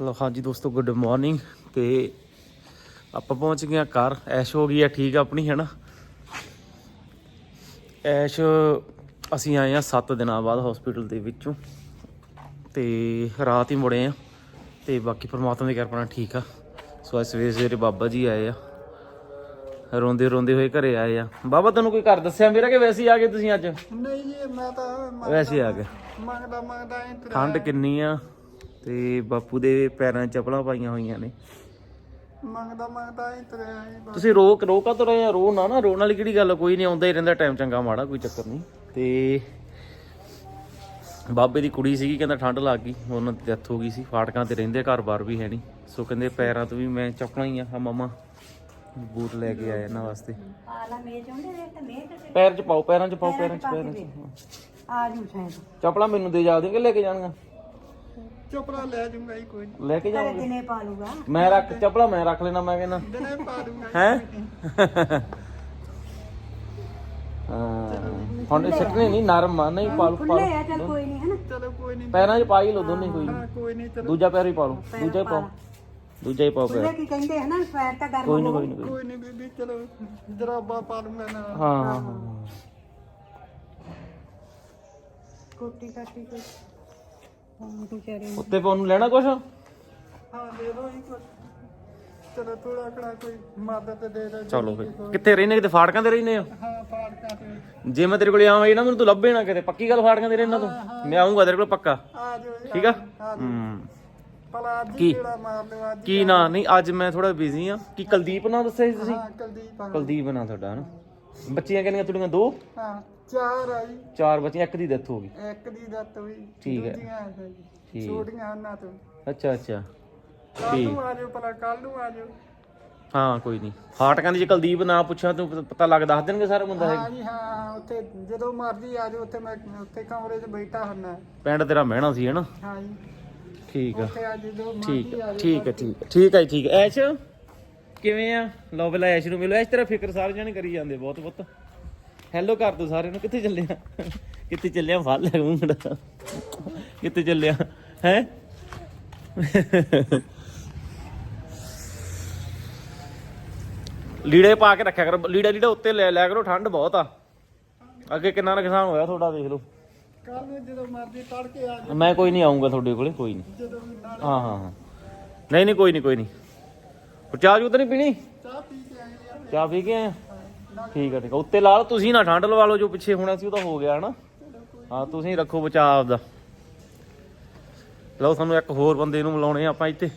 ਲੋ ਹਾਂਜੀ ਦੋਸਤੋ good morning ਤੇ ਆਪਾਂ ਪਹੁੰਚ ਗਏ ਆ ਘਰ। ਐਸ਼ ਹੋ ਗਈ ਆ ਠੀਕ ਆਪਣੀ ਹੈ ਨਾ ਐਸ਼ ਅਸੀਂ ਆਏ ਆ 7 ਦਿਨਾਂ ਬਾਅਦ ਹਸਪੀਟਲ ਦੇ ਵਿੱਚੋਂ। ਤੇ ਰਾਤ ਹੀ ਮੁੜੇ ਆ। ਤੇ ਬਾਕੀ ਪਰਮਾਤਮਾ ਦੀ ਕਿਰਪਾ ਨਾਲ ਠੀਕ ਆ। ਸੋ ਅੱਜ ਸਵੇਰੇ ਸਵੇਰੇ ਬਾਬਾ ਜੀ ਆਏ ਆ। ਰੋਂਦੇ ਰੋਂਦੇ ਹੋਏ ਘਰੇ ਆਏ ਆ। ਬਾਬਾ ਤੈਨੂੰ ਕੋਈ ਘਰ ਦੱਸਿਆ ਮੇਰਾ ਕਿ ਵੈਸੇ ਹੀ ਆ ਗਏ ਤੁਸੀਂ ਅੱਜ? ਨਹੀਂ ਜੀ ਮੈਂ ਤਾਂ ਵੈਸੇ ਹੀ ਆ ਗਏ। ਮੰਗਦਾ ਮੰਗਦਾ ਠੰਡ ਕਿੰਨੀ ਆ? ਤੇ ਬਾਪੂ ਦੇ ਪੈਰਾਂ 'ਚ ਚੱਪਲਾਂ ਪਾਈਆਂ ਹੋਈਆਂ ਨੇ। ਮੰਗਦਾ ਮੰਗਦਾ ਐਂ ਤੁਰਿਆ ਬਸ। ਤੁਸੀਂ ਰੋਕ ਰੋਕਾ ਤੋਂ ਰਹੇ ਆ ਰੋ ਨਾ ਨਾ ਰੋਣ ਵਾਲੀ ਕਿਹੜੀ ਗੱਲ ਆ, ਕੋਈ ਨਹੀਂ ਆਉਂਦਾ ਹੀ ਰਹਿੰਦਾ ਟਾਈਮ ਚੰਗਾ ਮਾੜਾ ਕੋਈ ਚੱਕਰ ਨਹੀਂ। ਤੇ ਬਾਬੇ ਦੀ ਕੁੜੀ ਸੀਗੀ ਕਹਿੰਦਾ ਠੰਡ ਲੱਗ ਗਈ ਉਹਨਾਂ ਦੀ ਡੈਥ ਹੋ ਗਈ ਸੀ। ਫਾਟਕਾਂ ਤੇ ਰਹਿੰਦੇ ਘਰ-ਬਾਰ ਵੀ ਹੈ ਨਹੀਂ। ਸੋ ਕਹਿੰਦੇ ਪੈਰਾਂ ਤੋਂ ਵੀ ਮੈਂ ਚੱਪਲਾਂ ਹੀ ਆ ਆ ਮਮਾ। ਬੂਟ ਲੈ ਕੇ ਆਏ ਇਹਨਾਂ ਵਾਸਤੇ। ਆਲਾ ਮੇਜ਼ ਹੁੰਦੇ ਨੇ ਤਾਂ ਮੇਜ਼ ਤੇ ਪੈਰ 'ਚ ਪਾਓ ਪੈਰਾਂ 'ਚ ਪਾਓ ਪੈਰਾਂ 'ਚ ਪੈਰਾਂ 'ਚ। ਆ ਜੂ ਸ਼ਾਇਦ। ਚੱਪਲਾਂ ਮੈਨੂੰ ਦੇ ਜਾ ਦੇਂਗੇ ਲੈ ਕੇ ਜਾਣਗਾ ਚੋਪੜਾ ਲੈ ਜੂੰਗਾ ਜੀ ਕੋਈ ਨੀ। ਲੈ ਕੇ ਘਰੇ ਜਾਵਾਂਗੇ ਦਿਨੇ ਪਾ ਲੂਗਾ। ਮੈਂ ਰੱਖ ਚੱਪਲਾਂ ਮੈਂ ਰੱਖ ਲੈਣਾ ਮੈਂ ਕਹਿੰਦਾ। ਦਿਨੇ ਪਾ ਦੂੰਗਾ ਜੀ। ਹੈ? ਹਾਂ। ਹੁਣ ਸਿੱਟਨੇ ਨਹੀਂ ਨਰਮ ਆ ਨਹੀਂ ਪਾਲੂ ਖੁੱਲੇ ਆ ਚੱਲ ਕੋਈ ਨਹੀਂ ਹਨਾ ਚਲੋ ਕੋਈ ਨਹੀਂ ਪੈਰਾਂ 'ਚ ਪਾ ਹੀ ਲਓ ਦੋਨੇ ਕੋਈ ਨੀ। ਹਾਂ ਕੋਈ ਨਹੀਂ ਚਲੋ। ਦੂਜਾ ਪੈਰ ਹੀ ਪਾ ਲਓ ਦੂਜਾ ਹੀ ਪਾਓ। ਦੂਜਾ ਹੀ ਪਾਓ ਖੁੱਲੇ ਪੈਰ। ਕੀ ਕਹਿੰਦੇ ਹਨਾ ਪੈਰ ਤਾਂ ਗਰਮ ਕੋਈ ਨਹੀਂ। ਕੋਈ ਨਹੀਂ ਕੋਈ ਨਹੀਂ ਬੀਬੀ ਚਲੋ ਜਰਾਬਾ ਪਾ ਲੂੰਗਾ ਨਾ ਹਾਂ ਹਾਂ ਹਾਂ। ਕੋਟੀ ਕਾਟੀ ਕੋਈ। ਹਾਂ ਵਿਚਾਰੇ ਨੂੰ। ਉੱਤੇ ਪਾਉਣ ਨੂੰ ਲੈਣਾ ਕੁਛ? ਹਾਂ ਦੇ ਦੋ ਜੀ ਕੁਛ। ਚਲੋ ਥੋੜਾ ਕੜਾ ਕੋਈ ਮਦਦ ਦੇ ਦੋ ਚਲੋ ਫੇ ਕਿੱਥੇ ਰਹਿੰਦੇ ਕਿਤੇ ਫਾੜਕਾਂ ਤੇ ਰਹਿੰਦੇ ਹੋ? ਹਾਂ ਫਾੜਕਾਂ ਤੇ। ਜੇ ਮੈਂ ਤੇਰੇ ਕੋਲੇ ਆਵਾਂ ਨਾ ਮੈਨੂੰ ਤੂੰ ਲੱਭੇ ਨਾ ਕਿਤੇ। ਪੱਕੀ ਗੱਲ ਫਾੜਕਾਂ ਤੇ ਰਹਿਣਾ ਤੂੰ? ਮੈਂ ਆਉਂਗਾ ਤੇਰੇ ਕੋਲ ਪੱਕਾ। ਆ ਜਾਓ ਜੀ ਠੀਕ ਆ? ਹਾਂ ਹੂੰ। ਭਲਾ ਅੱਜ ਕੀ? ਹੀ ਕਿਹੜਾ ਮਾਰ ਲਿਓ ਅੱਜ ਕੀ ਨਾਂ? ਨਹੀਂ ਅੱਜ ਮੈਂ ਥੋੜਾ ਬਿਜ਼ੀ ਆ। ਕੀ ਕੁਲਦੀਪ ਨਾਂ ਦੱਸਿਆ ਸੀ ਤੁਸੀਂ? ਹਾਂ ਕੁਲਦੀਪ ਆ। ਕੁਲਦੀਪ ਨਾਂ ਤੁਹਾਡਾ ਹਨਾ? ਬੱਚੀਆਂ ਕਿੰਨੀਆਂ ਤੁਹਾਡੀਆਂ ਦੋ? ਹਾਂ। ਚਾਰ ਆ ਜੀ। ਚਾਰ ਬੱਚੀਆਂ ਇੱਕ ਦੀ ਡੈਥ ਹੋ ਗਈ। ਇੱਕ ਦੀ ਦੱਤ ਵੀ ਠੀਕ ਹੈ। ਦੂਜੀਆਂ ਆ ਜੀ। ਠੀਕ। ਛੋਟੀਆਂ ਉਹਨਾਂ ਤੋਂ। ਅੱਛਾ ਅੱਛਾ। ਕੱਲ ਨੂੰ ਆ ਜਾਓ ਭਲਾ ਕੱਲ ਨੂੰ ਆ ਜਾਓ ਹਾਂ ਕੋਈ ਨਹੀਂ। ਫਾਟਕਾਂ ਦੀ ਜੇ ਕੁਲਦੀਪ ਨਾਂ ਪੁੱਛਾਂ ਤੂੰ ਪਤਾ ਲੱਗ ਦੱਸ ਦੇਣਗੇ ਸਾਰਾ ਬੰਦਾ ਹੈ ਹਾਂ ਜੀ ਹਾਂ ਹਾਂ, ਉੱਥੇ ਜਦੋਂ ਮਰਜ਼ੀ ਆ ਜਾਓ ਉੱਥੇ ਮੈਂ ਉੱਥੇ ਕਮਰੇ 'ਚ ਬੈਠਾ ਹੁੰਨਾ ਪਿੰਡ ਤੇਰਾ ਮਹਿਣਾ ਸੀ ਹਨਾ? ਹਾਂ ਜੀ। ਠੀਕ ਆ। ਉੱਥੇ ਆ ਜਦੋਂ ਠੀਕ ਮਰਜ਼ੀ ਆ ਆ ਜਾਓ ਠੀਕ ਆ ਠੀਕ ਆ। ਠੀਕ ਆ ਜੀ, ਠੀਕ ਆ। ਐਸ਼ ਕਿਵੇਂ ਆ? ਲਓ ਬਲਾ ਐਸ਼ ਨੂੰ ਮਿਲੋ। ਐਸ਼ ਤੇਰਾ ਫਿਕਰ ਸਾਰੇ ਜਾਣੇ ਕਰੀ ਜਾਂਦੇ ਬਹੁਤ ਬਹੁਤ ਹੈਲੋ ਕਰ ਦੋ ਸਾਰਿਆਂ ਨੂੰ ਕਿੱਥੇ ਚੱਲੇ ਆ? ਕਿੱਥੇ ਚੱਲੇ ਆ? ਫੜ ਲੈ ਮੁੰਡਾ। ਕਿੱਥੇ ਚੱਲੇ ਆ? ਹੈ? ਲੀੜੇ ਪਾ ਕੇ ਰੱਖਿਆ ਕਰੋ। ਲੀੜਾ ਲੀੜਾ ਉੱਤੇ ਲੈ ਲਿਆ ਕਰੋ ਠੰਡ ਬਹੁਤ ਆ। ਅੱਗੇ ਕਿੰਨਾ ਨੁਕਸਾਨ ਹੋਇਆ ਤੁਹਾਡਾ ਦੇਖ ਲਓ। ਕੱਲ ਨੂੰ ਜਦੋਂ ਆ ਮੈਂ ਕੋਈ ਨਹੀਂ ਆਉਂਗਾ ਤੁਹਾਡੇ ਕੋਲੇ ਕੋਈ ਨਹੀਂ। ਹਾਂ ਹਾਂ ਹਾਂ। ਨਹੀਂ ਨਹੀਂ ਕੋਈ ਨਹੀਂ ਕੋਈ ਨਹੀਂ। ਚਾਹ ਜੂ ਤਾਂ ਨਹੀਂ ਪੀਣੀ? ਚਾਹ ਪੀ ਕੇ ਆਏ। ਚਾਹ ਪੀ ਕੇ ਆਏ ਆ? ਠੀਕ ਆ ਠੀਕ ਆ। ਉੱਤੇ ਲਾ ਲਓ ਤੁਸੀਂ ਨਾ ਠੰਡ ਲਵਾ ਲਓ, ਜੋ ਪਿੱਛੇ ਹੋਣਾ ਸੀ, ਉਹ ਤਾਂ ਹੋ ਗਿਆ, ਹਨਾ? ਹਾਂ, ਤੁਸੀਂ ਰੱਖੋ ਬਚਾ ਆਪਦਾ। ਲਓ, ਸਾਨੂੰ ਇੱਕ ਹੋਰ ਬੰਦੇ ਨੂੰ ਮਿਲਾਉਣੇ ਆਪਾਂ ਇੱਥੇ।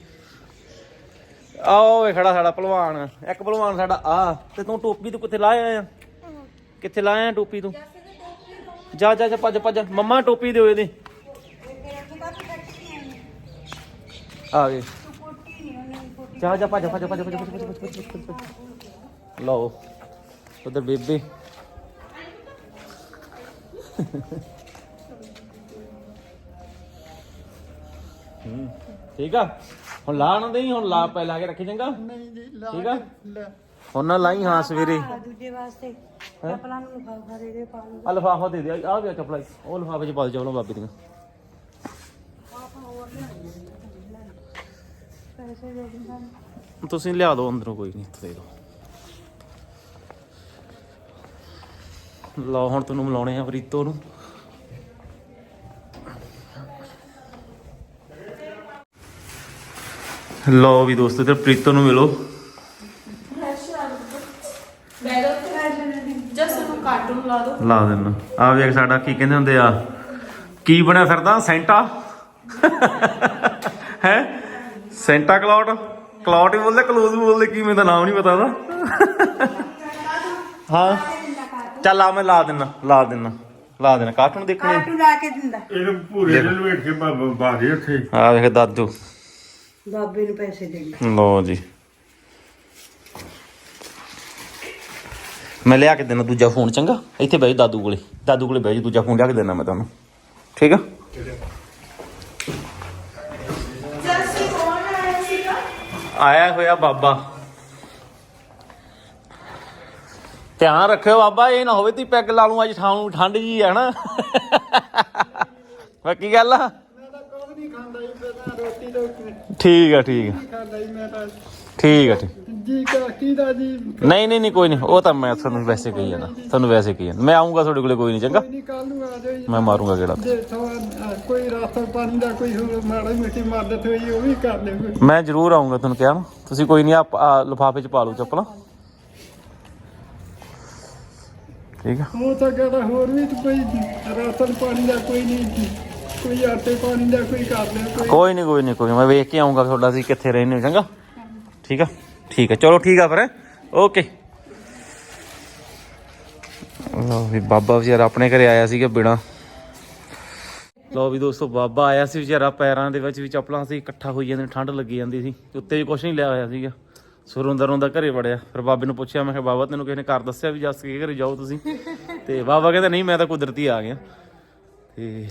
ਆਓ ਵੇ ਖੜਾ ਸਾਡਾ ਪਹਿਲਵਾਨ। ਇੱਕ ਪਹਿਲਵਾਨ ਸਾਡਾ, ਆ, ਤੇ ਤੂੰ ਟੋਪੀ ਤੂੰ ਕਿੱਥੇ ਲਾਇਆ ਆ? ਕਿੱਥੇ ਲਾਇਆ ਟੋਪੀ ਤੂੰ? ਜਾ ਜਾ ਜਾ, ਭੱਜ ਭੱਜ। ਮੰਮਾ, ਟੋਪੀ ਦਿਓ ਇਹਦੇ। ਆ ਗਏ। ਜਾ ਜਾ ਭੱਜ ਭੱਜ ਭੱਜ ਭੱਜ। ਲਓ। ਉਧਰ ਬੇਬੇ। ਹੂੰ ਠੀਕ ਆ? ਹੁਣ ਲਾ ਨਾ ਦੇਈ ਹੁਣ ਲਾ ਪੈ ਲਾ ਕੇ ਰੱਖੀ ਚੰਗਾ। ਨਹੀਂ ਜੀ ਲਾ ਠੀਕ ਆ? ਹੁਣ ਨਾ ਲਾਈ ਹਾਂ ਸਵੇਰੇ। ਆ ਦੂਜੇ ਵਾਸਤੇ। ਚੱਪਲਾਂ ਨੂੰ ਲਿਫਾਫਾ ਦੇ ਦੇ ਪਾ ਲੂਗਾ ਆ ਲਫਾਫਾ ਦੇ ਦੇ ਆ ਗਿਆ ਚਪਲਾ ਉਹ ਲਫਾਫੇ ਚ ਪਾ ਦੇ ਚਪਲਾਂ ਬਾਬੇ ਦੀਆਂ। ਪੈਸੇ ਦੇ ਦਿੰਦਾ। ਤੁਸੀਂ ਲਿਆ ਦਿਓ ਅੰਦਰੋਂ ਕੋਈ ਨਹੀਂ ਦੇ ਦਿਓ। ਲਓ ਹੁਣ ਤੁਹਾਨੂੰ ਮਿਲਾਉਣੇ ਆ ਪ੍ਰੀਤੋ ਨੂੰ। ਲਓ ਵੀ ਦੋਸਤੋ ਤੇ ਪ੍ਰੀਤੋ ਨੂੰ ਮਿਲੋ। ਲਾ ਦੋ ਦੇਣਾ ਆ ਵੇਖ ਸਾਡਾ ਕੀ ਕਹਿੰਦੇ ਹੁੰਦੇ ਆ? ਕੀ ਬਣਿਆ ਫਿਰਦਾ? ਸੈਂਟਾ? ਹੈ? Santa clot? ਕਲੌਟ ਹੀ ਬੋਲਦੇ ਕਲੂਜ਼ ਬੋਲਦੇ ਕੀ ਮੈਨੂੰ ਤਾਂ ਨਾਮ ਨਹੀਂ ਪਤਾ ਉਹਦਾ। ਹਾਂ। ਚੱਲ ਆ ਮੈਂ ਲਾ ਦਿੰਨਾ ਲਾ ਦਿੰਨਾ ਲਾ ਦੇਣਾ ਕਾਰਟੂਨ ਦੇਖਣੇ ਕਾਟੂ ਲਾ ਕੇ ਦਿੰਦਾ। ਇਹ ਪੂਰੇ ਦੇ ਲਵੇਟ ਕੇ ਬਾਬਾ ਬਾਹਰ ਉੱਥੇ। ਆ ਵੇਖ ਦਾਦੂ। ਬਾਬੇ ਨੂੰ ਪੈਸੇ ਦੇ ਲਓ ਜੀ। ਮੈਂ ਲਿਆ ਕੇ ਦੇਣਾ ਦੂਜਾ ਫੋਨ ਚੰਗਾ? ਇੱਥੇ ਬਹਿ ਜਾ ਦਾਦੂ ਕੋਲੇ। ਦਾਦੂ ਕੋਲੇ ਬਹਿ ਜਾ ਦੂਜਾ ਫੋਨ ਲਿਆ ਕੇ ਦੇਣਾ ਮੈਂ ਤੁਹਾਨੂੰ। ਠੀਕ ਆ? ਆਇਆ ਹੋਇਆ ਬਾਬਾ। ਧਿਆਨ ਰੱਖਿਓ ਬਾਬਾ, ਇਹ ਨਾ ਹੋਵੇ ਤੀ ਪੈਗ ਲਾ ਲੂੰ ਅੱਜ ਠਾਂ ਨੂੰ ਠੰਡ ਜੀ ਹੈ ਨਾ ਬਾਕੀ ਗੱਲ ਆ? ਠੀਕ ਆ ਠੀਕ ਆ। ਠੀਕ ਆ, ਠੀਕ। ਜੀ ਕਾ ਕੀਦਾ ਜੀ ਨਹੀਂ ਨਹੀਂ ਨਹੀਂ, ਕੋਈ ਨਹੀਂ, ਉਹ ਤਾਂ ਮੈਂ ਤੁਹਾਨੂੰ ਵੈਸੇ ਕਹੀ ਜਾਣਾ ਤੁਹਾਨੂੰ ਵੈਸੇ ਕਹੀ ਜਾਣਾ ਮੈਂ ਆਉਂਗਾ ਤੁਹਾਡੇ ਕੋਲੇ, ਕੋਈ ਨਹੀਂ, ਚੰਗਾ? ਮੈਂ ਮਾਰੂੰਗਾ ਕਿਹੜਾ? ਕੋਈ ਰਾਸਤਾ ਪਾਣੀ ਦਾ ਕੋਈ ਮਾੜਾ ਮਿੱਟੀ ਮਦਦ ਹੋਈ ਉਹ ਵੀ ਕਰ ਲਿਓ ਮੈਂ ਜ਼ਰੂਰ ਆਉਂਗਾ ਤੁਹਾਨੂੰ ਕਿਹਾ ਨਾ। ਤੁਸੀਂ ਕੋਈ ਨਹੀਂ ਆ, ਲਿਫਾਫੇ ਚ ਪਾ ਲਓ ਚੱਪਲਾਂ। ਠੀਕ ਆ। ਹੋ ਸਕਦਾ ਹੋਰ ਵੀ ਤਾਂ ਕੋਈ ਰਾਸ਼ਨ ਪਾਣੀ ਦਾ ਕੋਈ ਨਹੀਂ ਕੋਈ ਆਟੇ ਪਾਣੀ ਦਾ ਕੋਈ ਕਰ ਲਿਓ ਕੋਈ ਕੋਈ ਨਹੀਂ ਕੋਈ ਨਹੀਂ ਕੋਈ ਮੈਂ ਵੇਖ ਕੇ ਆਉਂਗਾ ਤੁਹਾਡਾ ਤੁਸੀਂ ਕਿੱਥੇ ਰਹਿੰਦੇ ਹੋ ਚੰਗਾ? ਠੀਕ ਆ ਠੀਕ ਆ। ਚਲੋ ਠੀਕ ਆ ਫਿਰ ਓਕੇ। ਲੋ ਵੀ ਬਾਬਾ ਵਿਚਾਰਾ ਆਪਣੇ ਘਰੇ ਆਇਆ ਸੀਗਾ ਬਿਨਾ। ਲੋ ਵੀ ਦੋਸਤੋ ਬਾਬਾ ਆਇਆ ਸੀ ਵਿਚਾਰਾ ਪੈਰਾਂ ਦੇ ਵਿੱਚ ਵੀ ਚੱਪਲਾਂ ਸੀ ਇਕੱਠਾ ਹੋਈ ਜਾਂਦੇ ਠੰਡ ਲੱਗੀ ਜਾਂਦੀ ਸੀ। ਉੱਤੇ ਵੀ ਕੁਝ ਨਹੀਂ ਲਿਆ ਹੋਇਆ ਸੀਗਾ। ਸੁਰੋਂ ਦਰੋਂ ਦਾ ਘਰੇ ਵੜਿਆ। ਫਿਰ ਬਾਬੇ ਨੂੰ ਪੁੱਛਿਆ, ਮੈਂ ਕਿਹਾ, ਬਾਬਾ, ਤੈਨੂੰ ਕਿਸੇ ਨੇ ਘਰ ਦੱਸਿਆ ਵੀ ਜੱਸ ਕੇ ਘਰੇ ਜਾਓ ਤੁਸੀਂ? ਤੇ ਬਾਬਾ ਕਹਿੰਦਾ, ਨਹੀਂ, ਮੈਂ ਤਾਂ ਕੁਦਰਤੀ ਆ ਗਿਆ। ਤੇ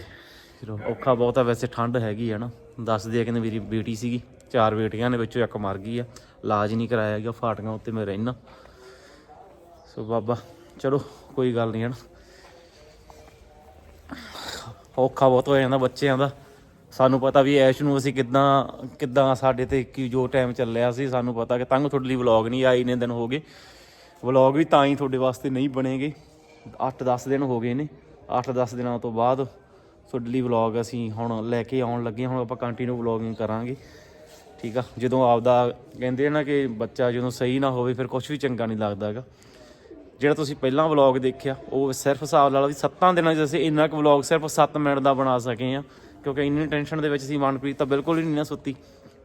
ਚਲੋ, ਔਖਾ ਬਹੁਤ ਆ ਵੈਸੇ ਠੰਡ ਹੈਗੀ ਆ ਨਾ। ਦੱਸਦੇ ਆ ਕਹਿੰਦੇ ਮੇਰੀ ਬੇਟੀ ਸੀਗੀ, ਚਾਰ ਬੇਟੀਆਂ ਨੇ, ਵਿੱਚੋਂ ਇੱਕ ਮਰ ਗਈ ਆ। ਇਲਾਜ ਨਹੀਂ ਕਰਾਇਆ ਗਿਆ ਫਾਟੀਆਂ ਉੱਤੇ ਮੈਂ ਰਹਿਣਾ ਸੋ ਬਾਬਾ, ਚਲੋ, ਕੋਈ ਗੱਲ ਨਹੀਂ, ਹਨ। ਔਖਾ ਬਹੁਤ ਹੋ ਜਾਂਦਾ ਬੱਚਿਆਂ ਦਾ। ਸਾਨੂੰ ਪਤਾ ਵੀ ਐਸ਼ ਨੂੰ ਅਸੀਂ ਕਿੱਦਾਂ ਕਿੱਦਾਂ ਸਾਡੇ ਤੇ ਕੀ ਜੋ ਟਾਈਮ ਚੱਲਿਆ ਸੀ, ਸਾਨੂੰ ਪਤਾ ਕਿ ਤੰਗ ਤੁਹਾਡੇ ਲਈ ਵਲੌਗ ਨਹੀਂ ਆਈ ਨੇ ਦਿਨ ਹੋ ਗਏ। ਵਲੌਗ ਵੀ ਤਾਂ ਹੀ ਤੁਹਾਡੇ ਵਾਸਤੇ ਨਹੀਂ ਬਣੇਗੇ। 8-10 ਦਿਨ ਹੋ ਗਏ ਨੇ। 8-10 ਦਿਨਾਂ ਤੋਂ ਬਾਅਦ ਤੁਹਾਡੇ ਲਈ ਵਲੌਗ ਅਸੀਂ ਹੁਣ ਲੈ ਕੇ ਆਉਣ ਲੱਗੇ ਹਾਂ। ਹੁਣ ਆਪਾਂ ਕੰਟੀਨਿਊ ਵਲੌਗਿੰਗ ਕਰਾਂਗੇ। ਠੀਕ ਆ? ਜਦੋਂ ਆਪਦਾ ਕਹਿੰਦੇ ਨਾ ਕਿ ਬੱਚਾ ਜਦੋਂ ਸਹੀ ਨਾ ਹੋਵੇ, ਫਿਰ ਕੁਝ ਵੀ ਚੰਗਾ ਨਹੀਂ ਲੱਗਦਾ ਹੈਗਾ। ਜਿਹੜਾ ਤੁਸੀਂ ਪਹਿਲਾਂ ਵਲੌਗ ਦੇਖਿਆ, ਉਹ ਸਿਰਫ ਹਿਸਾਬ ਨਾਲ ਵੀ 7 ਦਿਨਾਂ 'ਚ ਅਸੀਂ ਇੰਨਾ ਕੁ ਵਲੌਗ ਸਿਰਫ 7 ਮਿੰਟ ਦਾ ਬਣਾ ਸਕੇ ਆ ਕਿਉਂਕਿ ਇੰਨੀ ਟੈਨਸ਼ਨ ਦੇ ਵਿੱਚ ਸੀ, ਮਨਪ੍ਰੀਤ ਤਾਂ ਬਿਲਕੁਲ ਹੀ ਨਹੀਂ ਨਾ ਸੁੱਤੀ।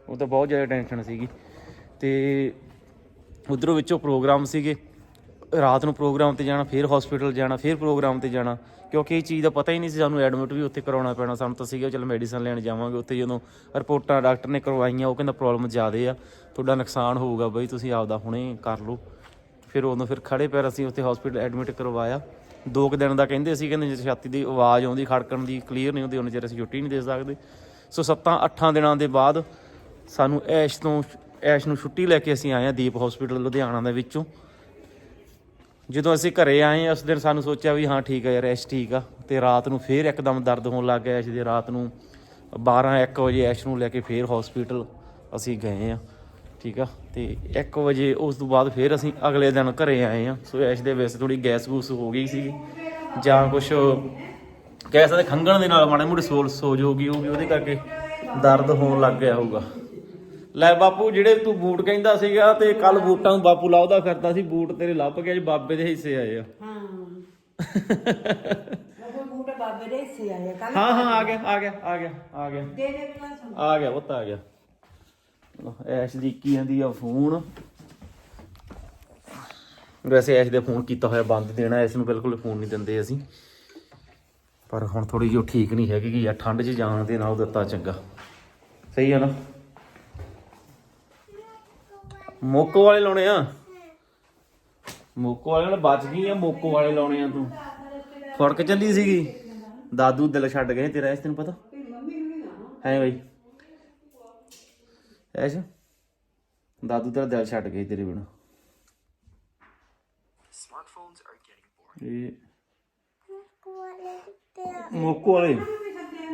ਉਹ ਤਾਂ ਬਹੁਤ ਜ਼ਿਆਦਾ ਟੈਨਸ਼ਨ ਸੀਗੀ। ਤੇ ਉਧਰੋਂ ਵਿੱਚੋਂ ਪ੍ਰੋਗਰਾਮ ਸੀਗੇ। ਰਾਤ ਨੂੰ ਪ੍ਰੋਗਰਾਮ ਤੇ ਜਾਣਾ, ਫਿਰ ਹਸਪੀਟਲ ਜਾਣਾ, ਫਿਰ ਪ੍ਰੋਗਰਾਮ ਤੇ ਜਾਣਾ। ਕਿਉਂਕਿ ਇਹ ਚੀਜ਼ ਦਾ ਪਤਾ ਹੀ ਨਹੀਂ ਸੀ ਸਾਨੂੰ ਐਡਮਿਟ ਵੀ ਉੱਥੇ ਕਰਾਉਣਾ ਪੈਣਾ। ਸਾਨੂੰ ਤਾਂ ਸੀਗਾ, ਚਲ ਮੈਡੀਸਨ ਲੈਣ ਜਾਵਾਂਗੇ। ਉੱਥੇ ਜਦੋਂ ਰਿਪੋਰਟਾਂ ਡਾਕਟਰ ਨੇ ਕਰਵਾਈਆਂ, ਉਹ ਕਹਿੰਦਾ ਪ੍ਰੋਬਲਮ ਜ਼ਿਆਦੇ ਆ। ਤੁਹਾਡਾ ਨੁਕਸਾਨ ਹੋਊਗਾ ਬਈ, ਤੁਸੀਂ ਆਪਦਾ ਹੁਣੇ ਕਰ ਲਓ। ਫਿਰ ਉਦੋਂ ਫਿਰ ਖੜੇ ਪੈਰ ਅਸੀਂ ਉੱਥੇ ਹਸਪੀਟਲ ਐਡਮਿਟ ਕਰਵਾਇਆ। ਦੋ ਕੁ ਦਿਨ ਦਾ ਕਹਿੰਦੇ ਸੀ, ਕਹਿੰਦੇ ਜੇ ਛਾਤੀ ਦੀ ਆਵਾਜ਼ ਆਉਂਦੀ, ਖੜਕਣ ਦੀ ਕਲੀਅਰ ਨਹੀਂ ਹੁੰਦੀ, ਉਹਨਾਂ ਚਿਰ ਅਸੀਂ ਛੁੱਟੀ ਨਹੀਂ ਦੇ ਸਕਦੇ। ਸੋ ਸੱਤਾਂ, ਅੱਠਾਂ ਦਿਨਾਂ ਦੇ ਬਾਅਦ ਸਾਨੂੰ ਐਸ਼ ਤੋਂ, ਐਸ਼ ਨੂੰ ਛੁੱਟੀ ਲੈ ਕੇ ਅਸੀਂ ਆਏ ਆ ਦੀਪ ਹਸਪੀਟਲ ਲੁਧਿਆਣਾ ਦੇ ਵਿੱਚੋਂ। ਜਦੋਂ ਅਸੀਂ ਘਰੇ ਆਏ, ਉਸ ਦਿਨ ਸਾਨੂੰ ਸੋਚਿਆ ਵੀ ਹਾਂ, ਠੀਕ ਆ ਯਾਰ, ਐਸ਼ ਠੀਕ ਆ। ਤੇ ਰਾਤ ਨੂੰ ਫੇਰ ਇੱਕਦਮ ਦਰਦ ਹੋਣ ਲੱਗ ਗਿਆ, ਐਸ਼ ਦੇ ਰਾਤ ਨੂੰ 12 1 ਵਜੇ ਐਸ਼ ਨੂੰ ਲੈ ਕੇ ਫੇਰ ਹਸਪੀਟਲ ਅਸੀਂ ਗਏ ਆ ਠੀਕ ਆ? ਤੇ 1 ਵਜੇ ਉਸ ਤੋਂ ਬਾਅਦ ਫੇਰ ਅਸੀਂ ਅਗਲੇ ਦਿਨ ਘਰੇ ਆਏ ਆ। ਸੋ ਐਸ਼ ਦੇ ਵਿੱਚ ਥੋੜੀ ਗੈਸ ਗੂਸ ਹੋ ਗਈ ਸੀ ਜਾਂ ਕੁਝ ਕਹਿ ਸਕਦੇ ਖੰਗਣ ਦੇ ਨਾਲ ਮਾੜੇ ਮੋੜੇ ਸੋਲ ਸੋਜ ਹੋ ਗਈ ਹੋਊਗੀ ਉਹਦੇ ਕਰਕੇ ਦਰਦ ਹੋਣ ਲੱਗ ਗਿਆ ਹੋਊਗਾ। ਲੈ ਬਾਪੂ ਜਿਹੜੇ ਤੂੰ ਬੂਟ ਕਹਿੰਦਾ ਸੀਗਾ ਤੇ ਕੱਲ ਬੂਟਾਂ ਨੂੰ ਬਾਪੂ ਲਾਉਦਾ ਫਿਰਦਾ ਸੀ ਬੂਟ ਤੇਰੇ ਲੱਭ ਕੇ ਅੱਜ ਬਾਬੇ ਦੇ ਹਿੱਸੇ ਆਏ ਆ। ਹਾਂ। ਉਹ ਬੂਟ ਬਾਬੇ ਦੇ ਹਿੱਸੇ ਆਇਆ ਕੱਲ ਹਾਂ ਹਾਂ ਆ ਗਿਆ ਆ ਗਿਆ ਆ ਗਿਆ ਆ ਗਿਆ। ਦੇ ਆ ਗਿਆ ਪੁੱਤ ਆ ਗਿਆ। ਲਓ, ਐਸ਼ ਦੀ ਕੀ ਆਂਦੀ ਆ ਫੋਨ। ਵੈਸੇ ਐਸ਼ ਦੇ ਫੋਨ ਕੀਤਾ ਹੋਇਆ ਬੰਦ ਦੇਣਾ ਇਸ ਨੂੰ ਬਿਲਕੁਲ ਫੋਨ ਨਹੀਂ ਦਿੰਦੇ ਅਸੀਂ। ਪਰ ਹੁਣ ਥੋੜੀ ਜਿਹੀ ਉਹ ਠੀਕ ਨਹੀਂ ਹੈਗੀ ਕਿ ਯਾਰ ਠੰਡ 'ਚ ਜਾਣ ਦੇ ਨਾਲ ਦਿੱਤਾ ਚੰਗਾ। ਸਹੀ ਆ ਨਾ? ਮੋਕੋ ਵਾਲੇ ਲਾਉਣੇ ਆ? ਮੋਕੋ ਵਾਲੇ ਨਾਲ ਬਚ ਗਈ ਆ ਮੋਕੋ ਵਾਲੇ ਲਾਉਣੇ ਆ ਤੂੰ। ਫੜਕ ਚੱਲੀ ਸੀਗੀ। ਦਾਦੂ ਦਿਲ ਛੱਡ ਗਏ ਤੇਰਾ ਇਸ ਤੈਨੂੰ ਪਤਾ? ਹੈ ਬਈ। ਐਸ਼। ਦਾਦੂ ਤੇਰਾ ਦਿਲ ਛੱਡ ਗਈ ਤੇਰੇ ਬਿਨਾ। ਇਹ ਮੋਕੋ ਵਾਲੇ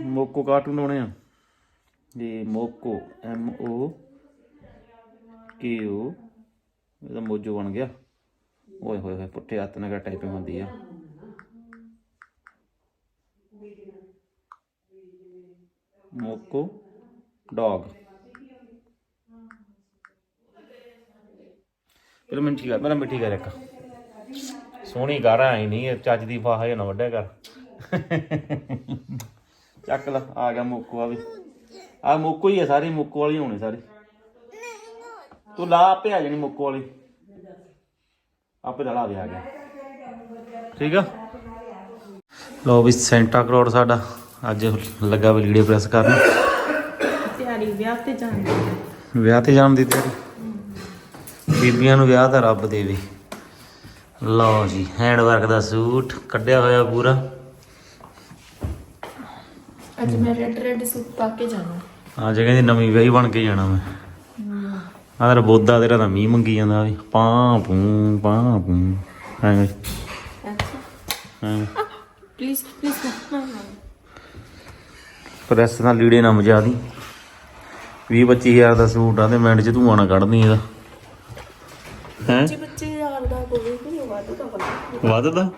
ਮੋਕੋ ਕਾਰਟੂਨ ਆਉਣੇ ਆ। ਇਹ ਮੋਕੋ ਐਮ ਓ ਕੇ ਓ ਇਹਦਾ ਮੋਜੋ ਬਣ ਗਿਆ। ਓਏ ਹੋਏ ਹੋਏ ਪੁੱਠੇ ਹੱਥ ਨਾਲ ਟਾਈਪਿੰਗ ਹੁੰਦੀ ਆ। ਮੋਕੋ ਡੌਗ। ਪਹਿਲਾਂ ਮੈਂ ਠੀਕ ਆ ਪਹਿਲਾਂ ਮਿੱਠੀ ਕਰ ਇੱਕ। ਸੋਹਣੀ ਕਰ ਆਈ ਨਹੀਂ ਚੱਜ ਦੀ ਫਾਹਾ ਨਾ ਵੱਡਿਆ ਕਰ। ਚੱਕ ਲਾ ਆ ਗਿਆ ਮੋਕੋ ਆ ਵੀ। ਆ ਮੋਕੋ ਹੀ ਆ ਸਾਰੀ ਮੋਕੋ ਵਾਲੀ ਹੋਣੀ ਸਾਰੀ। ਤੂੰ ਲਾ ਆਪੇ ਆ ਜਾਣੀ ਮੋਕੋ ਵਾਲੀ। ਆਪੇ ਦਾ ਲਾ ਆ ਗਿਆ। ਠੀਕ ਆ? ਲੋ ਵੀ ਸੈਂਟਾ ਕਰੋੜ ਸਾਡਾ ਅੱਜ ਲੱਗਾ ਵੀ ਲੀੜੇ ਪ੍ਰੈਸ ਕਰਨ। ਤਿਆਰੀ ਵਿਆਹ ਤੇ ਜਾਣ ਦੀ। ਵਿਆਹ ਤੇ ਜਾਣ ਦੀ ਤਿਆਰੀ। ਬੀਬੀਆਂ ਨੂੰ ਵਿਆਹ ਤਾਂ ਰੱਬ ਦੇਵੇ। ਲਓ ਜੀ ਹੈਂਡ ਵਰਕ ਦਾ ਸੂਟ ਕੱਢਿਆ ਹੋਇਆ ਪੂਰਾ। ਅੱਜ ਮੈਂ ਰੈੱਡ ਰੈੱਡ ਸੂਟ ਪਾ ਕੇ ਜਾਣਾ। ਆ ਜੇ ਕਹਿੰਦੀ ਨਵੀਂ ਵਿਆਹੀ ਬਣ ਕੇ ਜਾਣਾ ਮੈਂ। ਆ ਤੇਰਾ ਬੋਦਾ ਤੇਰਾ ਤਾਂ ਮੀਂਹ ਮੰਗੀ ਜਾਂਦਾ ਵੀ। ਪਾਂ ਪੂੰ ਪਾਂ ਪੂੰ। ਪਲੀਜ਼ ਪਲੀਜ਼ ਨਾ ਨਾ ਪ੍ਰੈਸ ਨਾਲ ਲੀੜੇ ਨਾ ਮਜਾ ਦੀ। 20 25000 ਦਾ ਸੂਟ ਆ ਤੇ ਮਿੰਟ ਚ ਧੂਆਂ ਨਾ ਕੱਢਦੀ ਇਹਦਾ। ਹੈ? ਬੱਚੇ ਕੋਈ ਨਹੀਂ ਵੱਧਦਾ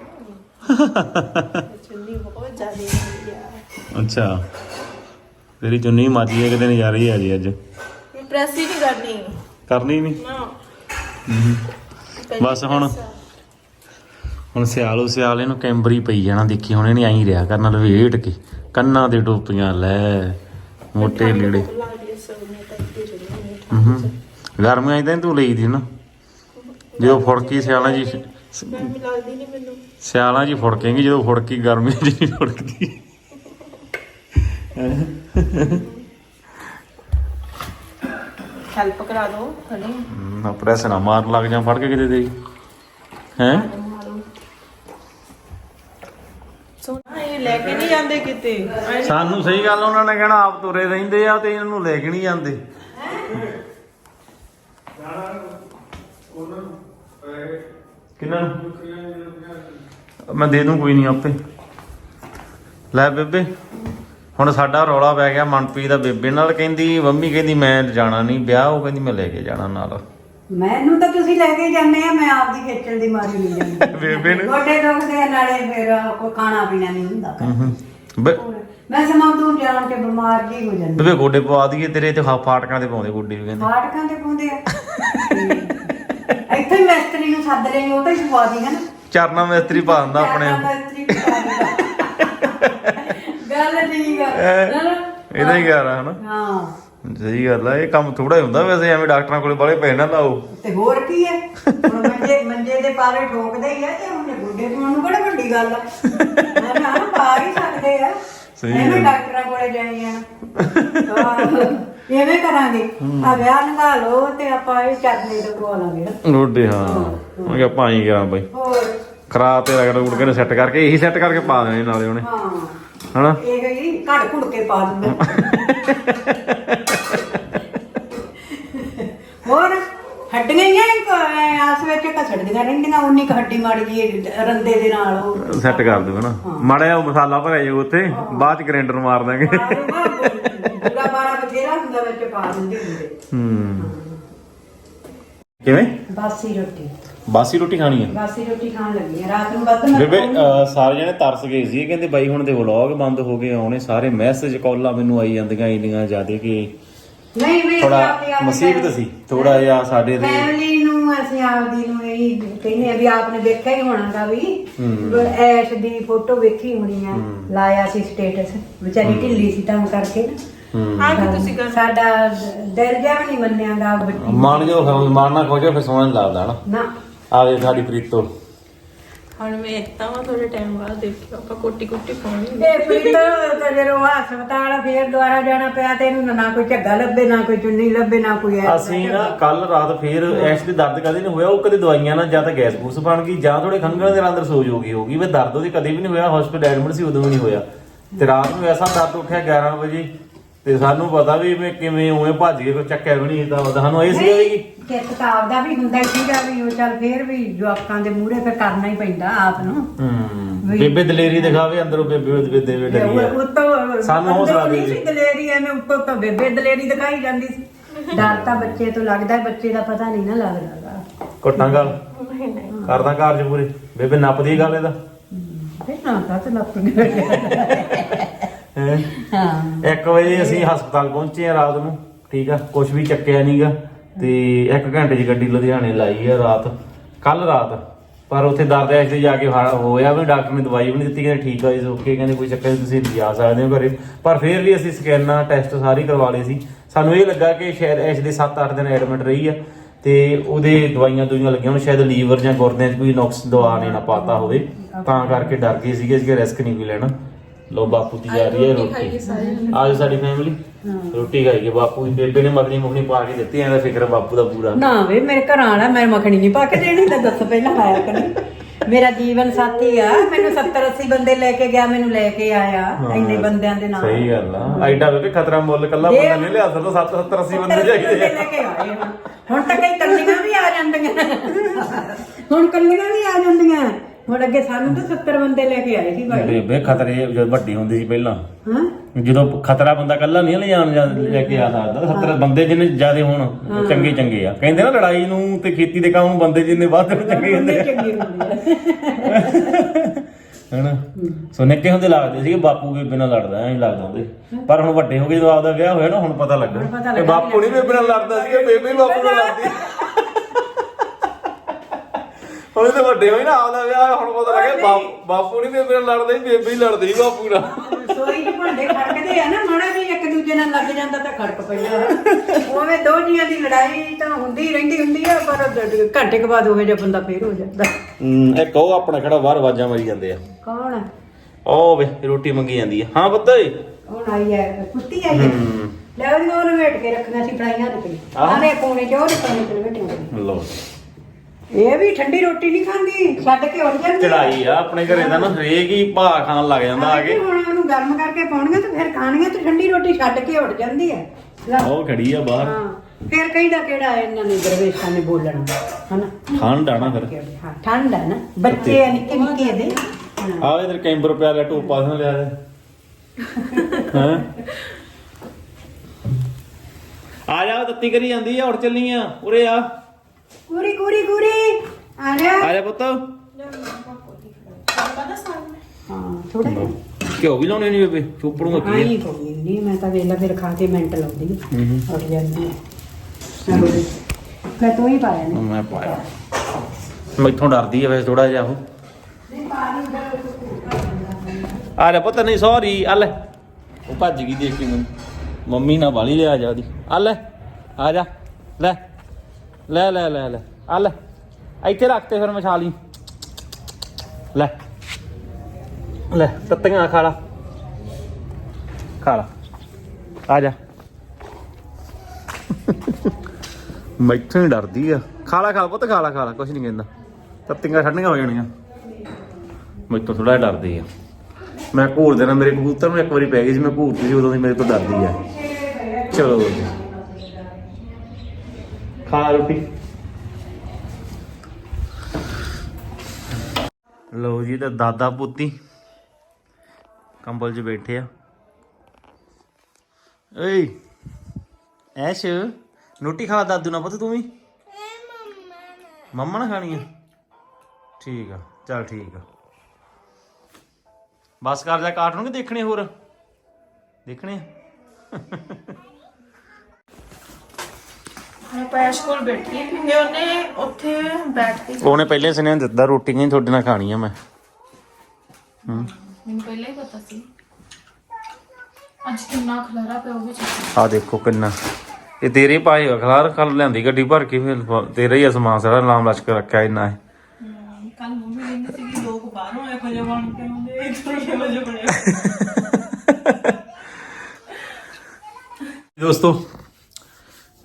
ਚੁੰਨੀ ਬਹੁਤ ਜ਼ਿਆਦਾ ਹੈ ਅੱਛਾ। ਤੇਰੀ ਚੁੰਨੀ ਮਾਜੀ ਹੈ ਕਿਤੇ ਨਜ਼ਾਰੇ ਹੀ ਆ ਜੀ ਅੱਜ। ਪ੍ਰੈਸ ਹੀ ਨਹੀਂ ਕਰਨੀ। ਕਰਨੀ ਨਹੀਂ ਨਾ। ਬਸ ਹੁਣ ਹੁਣ ਸਿਆਲੋ ਸਿਆਲ ਇਹਨੂੰ ਕੈਂਬਰੀ ਪਈ ਜਾਣਾ ਦੇਖੀ ਹੁਣ ਇਹਨੇ ਆਈ ਰਿਹਾ ਕਰਨਾ ਲਵੇਟ ਕੇ। ਕੰਨਾਂ ਦੇ ਟੋਪੀਆਂ ਲੈ ਮੋਟੇ ਲੀੜੇ। ਹੂੰ। ਗਰਮੀਆਂ 'ਚ ਤਾਂ ਨੀ ਤੂੰ ਲਈ ਦੀ ਨਾ। ਜਦੋਂ ਫੁੜਕੀ ਸਿਆਲਾਂ ਜੀ ਗਰਮੀ ਲੱਗਦੀ ਨਹੀਂ ਮੈਨੂੰ ਸਿਆਲਾਂ ਹੀ ਫੁੜਕੇਂਗੀ ਜਦੋਂ ਫੁੜਕੀ ਗਰਮੀ 'ਚ ਨਹੀਂ ਫੁੜਕਦੀ ਹੈਲਪ ਕਰਾ ਦੋ ਹਣੀ ਨਾ ਪ੍ਰੈਸ ਨਾ ਮਾਰ ਲੱਗ ਜਾ ਫੜ ਕੇ ਕਿਤੇ ਦੇ ਹੈ? ਸੋਨਾ ਇਹ ਲੈ ਕੇ ਨਹੀਂ ਜਾਂਦੇ ਕਿਤੇ? ਸਾਨੂੰ ਸਹੀ ਗੱਲ ਉਹਨਾਂ ਨੇ ਕਹਿਣਾ ਆਪ ਤੁਰੇ ਰਹਿੰਦੇ ਆ ਤੇ ਇਹਨਾਂ ਨੂੰ ਲੈ ਕੇ ਨਹੀਂ ਜਾਂਦੇ। ਕਿੰਨਾਂ ਨੂੰ? ਮੈਂ ਦੇ ਦੂੰ ਕੋਈ ਨਹੀਂ ਆਪੇ। ਲੈ ਬੇਬੇ ਹੁਣ ਸਾਡਾ ਰੌਲਾ ਪੈ ਗਿਆ ਮਨਪ੍ਰੀਤ ਦਾ ਬੇਬੇ ਨਾਲ ਕਹਿੰਦੀ ਮੰਮੀ ਕਹਿੰਦੀ ਮੈਂ ਜਾਣਾ ਨਹੀਂ ਵਿਆਹ ਉਹ ਕਹਿੰਦੀ ਮੈਂ ਲੈ ਕੇ ਜਾਣਾ ਨਾਲ। ਮੈਨੂੰ ਤਾਂ ਤੁਸੀਂ ਲੈ ਕੇ ਜਾਂਦੇ ਆ ਮੈਂ ਆਪਦੀ ਖੇਚਲ ਦੀ ਮਾਰੀ ਨਹੀਂ ਜਾਂਦੀ। ਬੇਬੇ ਨੇ? ਗੋਡੇ ਦੁਖਦੇ ਆ, ਨਾਲੇ ਫਿਰ ਕੋਈ ਖਾਣਾ ਪੀਣਾ ਨਹੀਂ ਹੁੰਦਾ। ਹੂੰ ਬੇ- ਮੈਂ ਸਮਾਂ ਤੋਂ ਜਾਣ ਕੇ ਬਿਮਾਰ ਜੀ ਹੋ ਜਾਂਦੀ। ਬੇਬੇ ਗੋਡੇ ਪਵਾ ਦਈਏ ਤੇਰੇ ਤੇ ਫਾਟਕਾਂ ਤੇ ਪਾਉਂਦੇ ਗੋਡੇ ਵੀ ਕਹਿੰਦੇ। ਫਾਟਕਾਂ ਤੇ ਪਾਉਂਦੇ ਆ। ਤੇ ਇੱਥੇ ਹੀ ਮਿਸਤਰੀ ਨੂੰ ਸੱਦ ਲਈ ਉਹ ਤਾਂ ਹੀ ਪਵਾ ਦੀ ਹੈ ਨਾ। ਚਰਨਾ ਮਿਸਤਰੀ ਪਾ ਦਿੰਦਾ ਆਪਣੇ ਆਪ। ਮਿਸਤਰੀ ਨੂੰ। ਗੱਲ ਠੀਕ ਆ। ਨਾ? ਇਹਦਾ ਹੀ ਗੱਲ ਆ ਹਨਾ? ਹਾਂ। ਸਹੀ ਗੱਲ ਆ ਇਹ ਕੰਮ ਥੋੜਾ ਹੀ ਹੁੰਦਾ ਵੈਸੇ ਐਵੇਂ ਡਾਕਟਰਾਂ ਕੋਲੇ ਬਾਲੇ ਪੈਸੇ ਨਾ ਲਾਓ। ਤੇ ਹੋਰ ਕੀ ਹੈ ਹੁਣ ਮੰਜੇ ਮੰਜੇ ਦੇ ਪਾਰੇ ਠੋਕਦੇ ਹੀ ਆ ਤੇ ਹੁਣ ਗੁੱਡੇ ਪਾਉਣ ਨੂੰ ਬੜਾ ਵੱਡੀ ਗੱਲ ਆ। ਮੈਂ ਨਾ ਪਾ ਹੀ ਸਕਦੇ ਆ। ਸਹੀ ਐਵੇਂ ਡਾਕਟਰਾਂ ਕੋਲੇ ਜਾਈ ਜਾਣਾ। ਐਵੇਂ ਕਰਾਂਗੇ। ਆ ਵਿਆਹ ਨਗਾ ਲਓ ਤੇ ਆਪਾਂ ਇਹ ਚਰਨੇ ਤੋਂ ਪਵਾ ਲਾਂਗੇ ਗੋਡੇ ਹਾਂ। ਮੈਂ ਕਿਹਾ ਪਾਈ ਕਰਾਂ ਬਾਈ। ਹੋਰ? ਖਰਾ ਤੇ ਰਗੜ ਉੜ ਕੇ ਸੈੱਟ ਕਰਕੇ ਇਹੀ ਸੈੱਟ ਕਰਕੇ ਪਾ ਦੇਣੇ ਨਾਲੇ ਉਹਨੇ। ਹਾਂ। ਹਨਾ? ਇਹ ਗਈ ਘੜ ਘੁੜ ਕੇ ਪਾ ਦਿੰਦਾ। ਹੋਰ? ਹੱਡੀਆਂ ਹੀ ਐਂ ਆਸ ਵਿੱਚ ਘਸੜਦੀਆਂ ਰਹਿੰਦੀਆਂ ਉਨੀ ਕੁ ਹੱਡੀ ਮਾੜੀ ਜੀ ਰੰਦੇ ਦੇ ਨਾਲ ਉਹ। ਸੈੱਟ ਕਰ ਦਿਓ ਹਨਾ। ਮਾੜਾ ਜਿਹਾ ਮਸਾਲਾ ਭਰਿਆ ਜਾਊ ਉੱਥੇ ਬਾਅਦ ਚ ਗ੍ਰਾਈਂਡਰ ਮਾਰ ਦਾਂਗੇ। ਪੂਰਾ ਬਾਰਾ ਬਥੇਰਾ ਹੁੰਦਾ ਵਿੱਚ ਪਾ ਦਿੰਦੇ ਹੁੰਦੇ। ਹੂੰ। ਕਿਵੇਂ? ਬਾਸੀ ਰੋਟੀ। ਬਾਸੀ ਰੋਟੀ ਖਾਣੀ ਆ? ਬਾਸੀ ਰੋਟੀ ਖਾਣ ਲੱਗੀ ਆ ਰਾਤ ਨੂੰ ਵੱਧ ਮੈਂ ਬੇਬੇ ਅਹ ਸਾਰੇ ਜਣੇ ਤਰਸ ਗਏ ਸੀ ਕਹਿੰਦੇ ਬਾਈ ਹੁਣ ਤੇ ਵਲੌਗ ਬੰਦ ਹੋ ਗਏ ਆਉਣੇ ਸਾਰੇ ਮੈਸੇਜ ਕਾਲਾਂ ਮੈਨੂੰ ਆਈ ਜਾਂਦੀਆਂ ਇੰਨੀਆਂ ਜ਼ਿਆਦੇ ਕਿ ਨਹੀਂ ਵੀ ਥੋੜਾ ਮੁਸੀਬਤ ਸੀ ਥੋੜਾ ਜਿਹਾ ਸਾਡੇ ਤੇ ਫੈਮਿਲੀ ਨੂੰ ਅਸੀਂ ਆਪਦੀ ਨੂੰ ਇਹ ਕਹਿੰਦੇ ਆ ਵੀ ਆਪਨੇ ਵੇਖਿਆ ਹੀ ਹੋਣਾਗਾ ਵੀ ਐਸ਼ ਦੀ ਫੋਟੋ ਵੇਖੀ ਹੋਣੀ ਆ। ਲਾਇਆ ਸੀ ਸਟੇਟਸ ਵਿਚਾਰੀ ਢਿੱਲੀ ਸੀ ਤਾਂ ਕਰਕੇ ਨਾ। ਆ ਕੇ ਤੁਸੀਂ ਕਰ ਸਾਡਾ ਦਿਲ ਜਿਹਾ ਨਹੀਂ ਮੰਨਿਆਗਾ ਬੱਟੀ ਮਨ ਜੋ ਮਾਰਨਾ ਖੋਜੋ ਫਿਰ ਸੋਹਣਾ ਲੱਗਦਾ ਨਾ। ਆਵੇ ਸਾਡੀ ਪ੍ਰੀਤੋ। ਹੁਣ ਮੈਂ ਇੱਕਤਾ ਵਾ ਥੋੜੇ ਟਾਈਮ ਬਾਅਦ ਦੇਖਿਓ ਆਪਾਂ ਕੋਟੀ ਕੋਟੀ ਪਾਉਣੀ ਇਹ ਪ੍ਰੀਤ ਤਾਂ ਜਦੋਂ ਹਸਪਤਾਲ ਫੇਰ ਦੁਆਰਾ ਜਾਣਾ ਪਿਆ ਤੇ ਇਹਨੂੰ ਨਾ ਕੋਈ ਝੱਗਾ ਲੱਭੇ ਨਾ ਕੋਈ ਚੁੰਨੀ ਲੱਭੇ ਨਾ ਕੋਈ ਐ ਅਸੀਂ ਨਾ ਕੱਲ ਰਾਤ ਫੇਰ ਐਸ਼ ਦੇ ਦਰਦ ਕਦੇ ਨਹੀਂ ਹੋਇਆ ਉਹ ਕਦੇ ਦਵਾਈਆਂ ਨਾਲ ਜਾਂ ਤਾਂ ਗੈਸ ਗੂਸ ਬਣ ਗਈ ਜਾਂ ਥੋੜੇ ਖੰਘਣ ਦੇ ਅੰਦਰ ਸੋਜ ਹੋ ਗਈ ਹੋਗੀ ਵੀ ਦਰਦ ਉਹਦੀ ਕਦੇ ਵੀ ਨਹੀਂ ਹੋਇਆ ਹਸਪੀਟਲ ਐਡਮਿਟ ਸੀ ਉਦੋਂ ਵੀ ਨਹੀਂ ਹੋਇਆ। ਤੇ ਰਾਤ ਨੂੰ ਐਸਾ ਦਰਦ ਉੱਠਿਆ 11 ਵਜੇ ਤੇ ਸਾਨੂੰ ਪਤਾ ਵੀ ਮੈਂ ਕਿਵੇਂ ਉਵੇਂ ਭੱਜ ਕੇ ਚੱਕਿਆ ਵੀ ਨਹੀਂ ਤਾਂ ਸਾਨੂੰ ਇਹ ਸੀ ਵੀ ਕਿ? ਕਿਤਾਬ ਦਾ ਵੀ ਹੁੰਦਾ ਹੀ ਸੀਗਾ ਵੀ ਉਹ ਚੱਲ ਫੇਰ ਵੀ ਜਵਾਕਾਂ ਦੇ ਮੂਹਰੇ ਫਿਰ ਕਰਨਾ ਹੀ ਪੈਂਦਾ ਆਪ ਨੂੰ। ਹੂੰ ਬੇਬੇ ਦਲੇਰੀ ਦਿਖਾਵੇ ਅੰਦਰੋਂ ਬੇਬੇ ਬੇਬੇ ਦੇਵੇ ਡਰੀ ਆ। ਉੱਤੋਂ ਸਾਨੂੰ ਹੌਸਲਾ ਦੇ ਸੀ ਦਲੇਰੀ ਐਵੇਂ ਉੱਤੋਂ ਤਾਂ ਬੇਬੇ ਦਲੇਰੀ ਦਿਖਾਈ ਜਾਂਦੀ ਸੀ। ਡਰ ਤਾਂ ਬੱਚੇ ਤੋਂ ਲੱਗਦਾ ਬੱਚੇ ਦਾ ਪਤਾ ਨਹੀਂ ਨਾ ਲੱਗਦਾ ਕੁੱਟਾਂ ਗੱਲ ਕਰਦਾ ਕਾਰਜ ਪੂਰੇ। ਬੇਬੇ ਨੱਪਦੀ ਗੱਲ ਇਹਦਾ। ਤੇ ਨਾ ਤਾਂ ਤੇ ਲੱਪ ਹੈਂ? ਹਾਂ। 1 ਵਜੇ ਅਸੀਂ ਹਸਪਤਾਲ ਪਹੁੰਚੇ ਆ ਰਾਤ ਨੂੰ ਠੀਕ ਆ? ਕੁਝ ਵੀ ਚੱਕਿਆ ਨਹੀਂਗਾ ਤੇ 1 ਘੰਟੇ ਦੀ ਗੱਡੀ ਲੁਧਿਆਣੇ ਲਾਈ ਆ ਰਾਤ ਕੱਲ ਰਾਤ। ਪਰ ਉੱਥੇ ਦਰਦ ਐਸ ਤੇ ਜਾ ਕੇ ਹਾ- ਹੋਇਆ ਵੀ ਡਾਕਟਰ ਨੇ ਦਵਾਈ ਵੀ ਨਹੀਂ ਦਿੱਤੀ ਕਹਿੰਦੇ ਠੀਕ ਆ ਜੀ ਓਕੇ ਕਹਿੰਦੇ ਕੋਈ ਚੱਕਰ ਨਹੀਂ ਤੁਸੀਂ ਜਾ ਸਕਦੇ ਹੋ ਘਰੇ। ਪਰ ਫਿਰ ਵੀ ਅਸੀਂ ਸਕੈਨਾਂ ਟੈਸਟ ਸਾਰੇ ਕਰਵਾ ਲਏ ਸੀ। ਸਾਨੂੰ ਇਹ ਲੱਗਾ ਕਿ ਸ਼ਾਇਦ ਐਸ ਦੇ 7-8 ਦਿਨ ਐਡਮਿਟ ਰਹੀ ਆ ਤੇ ਉਹਦੇ ਦਵਾਈਆਂ ਦੁਈਆਂ ਲੱਗੀਆਂ ਹੁਣ ਸ਼ਾਇਦ ਲੀਵਰ ਜਾਂ ਗੁਰਦਿਆਂ 'ਚ ਕੋਈ ਨੁਕਸ ਦਵਾ ਨੇ ਨਾ ਪਾਤਾ ਹੋਵੇ। ਤਾਂ ਕਰਕੇ ਡਰ ਗਏ ਸੀਗੇ ਅਸੀਂ ਰਿਸਕ ਨਹੀਂ ਵੀ ਲੈਣਾ। ਲੋ ਬਾਪੂ ਦੀ ਜਾ ਰਹੀ ਹੈ ਰੋਟੀ ਆਜ ਸਾਡੀ ਫੈਮਿਲੀ ਰੋਟੀ ਖਾਈਏ ਬਾਪੂ ਦੀ ਬੇਬੇ ਨੇ ਮੱਖਣੀ ਮੁਖਣੀ ਪਾ ਕੇ ਦਿੱਤੀ ਐਂ ਦਾ ਫਿਕਰ ਬਾਪੂ ਦਾ ਪੂਰਾ। ਨਾ ਵੇ ਮੇਰੇ ਘਰ ਆਣਾ ਮੈਂ ਮੱਖਣੀ ਨਹੀਂ ਪਾ ਕੇ ਦੇਣੀ ਤਾਂ ਦੱਸ ਪਹਿਲਾਂ ਆਇਆ ਕਰੀ ਮੇਰਾ ਜੀਵਨ ਸਾਥੀ ਆ ਮੈਨੂੰ 70 80 ਬੰਦੇ ਲੈ ਕੇ ਗਿਆ ਮੈਨੂੰ ਲੈ ਕੇ ਆਇਆ ਇੰਨੇ ਬੰਦਿਆਂ ਦੇ ਨਾਲ। ਸਹੀ ਗੱਲ ਆ। ਐਡਾ ਬੇਬੇ ਖਤਰਾ ਮੁੱਲ ਕੱਲਾ ਬੰਦਾ ਨਹੀਂ ਲਿਆ ਸਕਦਾ 70 70 80 ਬੰਦੇ ਚਾਹੀਦੇ ਲੈ ਕੇ ਆਏ ਹੁਣ। ਹੁਣ ਤਾਂ ਕਈ ਕੱਲੀਆਂ ਵੀ ਆ ਜਾਂਦੀਆਂ। ਹੁਣ ਕੱਲੀਆਂ ਵੀ ਆ ਜਾਂਦੀਆਂ। ਹੁਣ ਅੱਗੇ ਸਾਨੂੰ ਤਾਂ 70 ਬੰਦੇ ਲੈ ਕੇ ਆਏ ਸੀ ਭਾਈ ਬੇਬੇ ਖਤਰੇ ਜਦ ਵੱਡੀ ਹੁੰਦੀ ਸੀ ਪਹਿਲਾਂ। ਹਾਂ? ਜਦੋਂ ਖਤਰਾ ਬੰਦਾ ਕੱਲਾ ਨਹੀਂ ਲਿਜਾਣ ਜਾ- ਲੈ ਕੇ ਆ ਸਕਦਾ 70 ਬੰਦੇ ਜਿੰਨੇ ਜ਼ਿਆਦੇ ਹੋਣ ਉਹ ਚੰਗੇ ਚੰਗੇ ਆ। ਕਹਿੰਦੇ ਨਾ ਲੜਾਈ ਨੂੰ ਤੇ ਖੇਤੀ ਦੇ ਕੰਮ ਨੂੰ ਬੰਦੇ ਜਿੰਨੇ ਵੱਧ ਹੋਣ ਚੰਗੇ ਹੁੰਦੇ ਬੰਦੇ ਆ। ਚੰਗੇ ਹੁੰਦੇ ਆ। ਹਨਾ? ਸੋ ਨਿੱਕੇ ਹੁੰਦੇ ਲੱਗਦੇ ਸੀਗੇ ਬਾਪੂ ਬੇਬੇ ਨਾਲ ਲੜਦਾ ਐਂ ਲੱਗਦਾ ਹੁੰਦੇ। ਪਰ ਹੁਣ ਵੱਡੇ ਹੋ ਗਏ ਜਦੋਂ ਆਪਦਾ ਵਿਆਹ ਹੋਇਆ ਨਾ ਹੁਣ ਪਤਾ ਲੱਗਾ। ਪਤਾ ਕਿ ਲੱਗਾ ਬਾਪੂ ਨਹੀਂ ਬੇਬੇ ਨਾਲ ਲੜਦਾ ਸੀਗਾ ਬੇਬੇ ਹੀ ਬਾਪੂ ਨਾਲ ਲੜਦੀ। ਹੁਣ ਤੇ ਵੱਡੇ ਹੋਏ ਨਾ ਆਪਦਾ ਵਿਆਹ ਹੁਣ ਪਤਾ ਲੱਗਾ ਬਾਪ- ਬਾਪੂ ਨਹੀਂ ਬੇਬੇ ਨਾਲ ਲੜਦਾ ਸੀ ਬੇਬੇ ਹੀ ਲੜਦੀ ਸੀ ਬਾਪੂ ਨਾਲ। ਰਸੋਈ ਦੇ ਭਾਂਡੇ ਖੜਕਦੇ ਆ ਨਾ ਮਾੜਾ ਵੀ ਇੱਕ ਦੂਜੇ ਨਾਲ ਲੱਗ ਜਾਂਦਾ ਤਾਂ ਖੜਕ ਪੈਂਦਾ। ਉਵੇਂ ਦੋ ਜੀਆਂ ਦੀ ਲੜਾਈ ਤਾਂ ਹੁੰਦੀ ਹੀ ਰਹਿੰਦੀ ਹੁੰਦੀ ਆ ਪਰ ਘੰਟੇ ਕੁ ਬਾਅਦ ਉਹ ਜਿਹਾ ਬੰਦਾ ਫੇਰ ਹੋ ਜਾਂਦਾ। ਇੱਕ ਉਹ ਆਪਣਾ ਖੜਾ ਬਾਹਰ ਆਵਾਜ਼ਾਂ ਮਾਰੀ ਜਾਂਦੇ ਆ। ਕੌਣ? ਆ? ਉਹ ਵੇ ਰੋਟੀ ਮੰਗੀ ਜਾਂਦੀ ਆ। ਹਾਂ ਪੁੱਤ ਓਏ। ਹੁਣ ਆਈ ਹੈ ਕੁੱਤੀ ਆਈ ਹੈ। ਲੈ ਉਹਨੂੰ ਵੇਟ ਕੇ ਰੱਖਣਾ ਸੀ ਫੜਾਈਆਂ ਤੇ। ਆਨੇ ਪੌਣੇ ਚੋਂ ਪੌਣੇ ਤੇ ਵੇਟੀਆਂ ਲੋ ਇਹ ਵੀ ਠੰਡੀ ਰੋਟੀ ਨਹੀਂ ਖਾਂਦੀ ਛੱਡ ਕੇ ਉੱਠ ਜਾਂਦੀ ਚੜਾਈ ਆ ਆਪਣੇ ਘਰੇ ਦਾ ਨਾ ਹਰੇਕ ਹੀ ਭਾ ਖਾਣ ਲੱਗ ਜਾਂਦਾ ਆ ਕੇ। ਹੁਣ ਉਹਨੂੰ ਗਰਮ ਕਰਕੇ ਪਾਉਣੀਆਂ ਤੇ ਫਿਰ ਖਾਣੀਆਂ ਤੇ ਠੰਡੀ ਰੋਟੀ ਛੱਡ ਕੇ ਉੱਠ ਜਾਂਦੀ ਹੈ ਲੈ, ਉਹ ਖੜੀ ਆ ਬਾਹਰ। ਹਾਂ ਫਿਰ ਕਹਿੰਦਾ ਕਿਹੜਾ ਇਹਨਾਂ ਨੇ ਦਰਵੇਸ਼ਾਂ ਨੇ ਬੋਲਣਾ ਹਨਾ? ਠੰਡ ਆ ਨਾ ਫਿਰ। ਹਾਂ ਠੰਡ ਹੈ ਨਾ। ਬੱਚੇ ਆ ਨਿੱਕੇ ਨਿੱਕੇ ਦੇ। ਆ ਇਧਰ ਕੈਂਬਰ ਪਿਆ ਲੈ ਟੋਪਾ ਨਾ ਲਿਆ ਹਾਂ? ਆ ਜਾ ਤੱਤੀ ਕਰੀ ਜਾਂਦੀ ਆ ਉੱਠ ਚੱਲੀ ਆ। ਉਰੇ ਆ। ਕੁਰੀ ਕੁਰੀ ਆ ਜਾ ਆ ਜਾ ਪੁੱਤ। ਹਾਂ ਥੋੜਾ ਘਿਓ ਵੀ ਲਾਉਣੇ ਨਹੀਂ ਬੇਬੇ ਚੋਪੜੂਗਾ ਕੀ ਆਈ ਕੋਈ ਨਹੀਂ ਮੈਂ ਤਾਂ ਵੇਲਾ ਫਿਰ ਖਾ ਕੇ ਮਿੰਟ ਲਾਉਂਦੀ ਆ। ਉੱਠ ਜਾਂਦੀ ਮੈਂ ਤੋਂ ਹੀ ਪਾਇਆ ਨੇ। ਮੈਂ ਪਾਇਆ। ਮੈਥੋਂ ਡਰਦੀ ਆ ਵੈਸੇ ਥੋੜਾ ਜਿਹਾ ਉਹ। ਆ ਲੈ ਪੁੱਤ ਨਹੀਂ ਸੌਰੀ ਆ ਲੈ। ਉਹ ਭੱਜ ਗਈ ਦੇਖ ਕੇ ਮੈਨੂੰ। ਮੰਮੀ ਨਾਲ ਵਾਲੀ ਲਿਆ ਜਾ ਉਹਦੀ। ਆ ਲੈ ਆ ਜਾ। ਲੈ ਲੈ ਲੈ ਲੈ ਲੈ। ਆ ਲੈ, ਇੱਥੇ ਰੱਖ ਤੇ ਫਿਰ ਮਛਾ ਲਈ ਲੈ ਲੈ, ਤੱਤੀਆਂ ਖਾ ਲਾ। ਖਾ ਲਾ। ਆ ਜਾ। ਮੈਥੋਂ ਡਰਦੀ ਆ। ਖਾ ਲਾ ਖਾ ਲਾ, ਪੁੱਤ, ਖਾ ਲਾ ਖਾ ਲਾ, ਕੁਛ ਨਹੀਂ ਕਹਿੰਦਾ। ਤੱਤੀਆਂ ਠੰਡੀਆਂ ਹੋ ਜਾਣੀਆਂ। ਮੈਥੋਂ ਥੋੜਾ ਡਰਦੀ ਆ। ਮੈਂ ਘੂਰ ਦੇਣਾ, ਮੇਰੇ ਕਬੂਤਰ ਨੂੰ ਇੱਕ ਵਾਰੀ ਪੈ ਗਈ ਸੀ, ਮੈਂ ਘੂਰਤੀ ਸੀ, ਉਦੋਂ ਦੀ ਮੇਰੇ ਤੋਂ ਡਰਦੀ ਆ। ਚਲੋ। ਖਾ ਰੋਟੀ। ਲਓ ਜੀ ਤੇ ਦਾਦਾ ਪੁੱਤੀ। ਕੰਬਲ 'ਚ ਬੈਠੇ ਆ। ਓਏ, ਐਸ਼, ਰੋਟੀ ਖਾ ਦਾਦੂ ਨਾਲ ਪੁੱਤ ਤੂੰ ਵੀ? ਮੰਮਾ ਨਾ ਖਾਣੀ ਆ। ਠੀਕ ਆ, ਚੱਲ ਠੀਕ ਆ। ਬਸ ਕਰ ਜਾ ਕਾਰਟੂਨ ਕਿ ਦੇਖਣੇ ਹੋਰ। ਦੇਖਣੇ ਆ? ਮੈਂ ਪੈਸ਼ ਕੋਲ ਬੈਠੀ ਹਾਂ ਕਿਉਂਕਿ ਉਹਨੇ ਉੱਥੇ ਬੈਠ ਕੇ ਉਹਨੇ ਪਹਿਲੇ ਸੁਨੇਹਾ ਦਿੱਤਾ ਰੋਟੀ ਨਹੀਂ ਤੁਹਾਡੇ ਨਾਲ ਖਾਣੀ ਆ ਮੈਂ। ਹੂੰ। ਮੈਨੂੰ ਪਹਿਲਾਂ ਹੀ ਪਤਾ ਸੀ। ਅੱਜ ਕਿੰਨਾ ਖਲਾਰਾ ਪਿਆ ਉਹ ਵੀ ਚੱਕ ਆ ਦੇਖੋ ਕਿੰਨਾ। ਇਹ ਤੇਰੇ ਪਾਏ ਅਖਲਾਰ ਕੱਲ ਲਿਆਂਦੀ ਗੱਡੀ ਭਰ ਕੇ ਫਿਰ ਤੇਰਾ ਹੀ ਆ ਸਮਾਨ ਸਾਰਾ ਲਾਮ ਲਸ਼ਕ ਰੱਖਿਆ ਇੰਨਾ ਹੈ ਕੱਲ ਮੰਮੀ ਕਹਿੰਦੀ ਸੀ ਕਿ ਲੋਕ ਬਾਹਰੋਂ ਇਹੋ ਬਣ ਕੇ ਆਉਂਦੇ ਬਣੇ। ਦੋਸਤੋ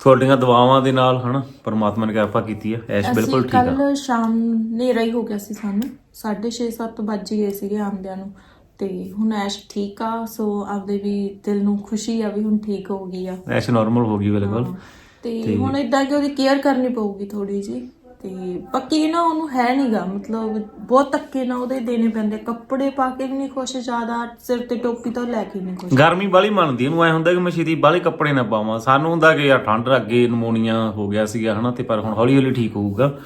ਤੁਹਾਡੀਆਂ ਦੁਆਵਾਂ ਦੇ ਨਾਲ ਹਨਾ ਪਰਮਾਤਮਾ ਨੇ ਕਿਰਪਾ ਕੀਤੀ ਆ। ਐਸ਼ ਬਿਲਕੁਲ ਠੀਕ ਆ। ਕੱਲ ਸ਼ਾਮ ਹਨੇਰਾ ਹੀ ਹੋ ਗਿਆ ਸੀ ਸਾਨੂੰ। 6:30 7 ਵੱਜ ਗਏ ਸੀਗੇ ਆਉਂਦਿਆਂ ਨੂੰ। ਤੇ ਹੁਣ ਐਸ਼ ਠੀਕ ਆ ਸੋ ਆਪਦੇ ਵੀ ਦਿਲ ਨੂੰ ਖੁਸ਼ੀ ਆ ਵੀ ਹੁਣ ਠੀਕ ਹੋ ਗਈ ਆ। ਐਸ਼ ਨਾਰਮਲ ਹੋ ਗਈ ਬਿਲਕੁਲ। ਤੇ ਹੁਣ ਇਦਾਂ ਕਿ ਉਹਦੀ ਕੇਅਰ ਕਰਨੀ ਪਊਗੀ ਥੋੜੀ ਜੀ ਤੇ ਪੱਕੀ ਨਾ ਉਹਨੂੰ ਹੈ ਨਹੀਂਗਾ ਮਤਲਬ ਬਹੁਤ ਧੱਕੇ ਨਾ ਉਹਦੇ ਦੇਣੇ ਪੈਂਦੇ, ਕੱਪੜੇ ਪਾ ਕੇ ਵੀ ਨਹੀਂ ਖੁਸ਼, ਜ਼ਿਆਦਾ ਸਿਰ ਤੇ ਟੋਪੀ ਤਾਂ ਲੈ ਕੇ ਨਹੀਂ ਖੁਸ਼। ਗਰਮੀ ਬਾਲੀ ਮੰਨਦੀ ਇਹਨੂੰ ਐ ਹੁੰਦਾ ਕਿ ਮੈਂ ਛੇਤੀ ਬਾਲੇ ਕੱਪੜੇ ਨਾ ਪਾਵਾਂ। ਸਾਨੂੰ ਹੁੰਦਾ ਕਿ ਯਾਰ ਠੰਡ, ਅੱਗੇ ਨਮੋਨੀਆ ਹੋ ਗਿਆ ਸੀਗਾ, ਹਨਾ, ਤੇ ਪਰ ਹੁਣ ਹੌਲੀ ਹੌਲੀ ਠੀਕ ਹੋਊਗਾ,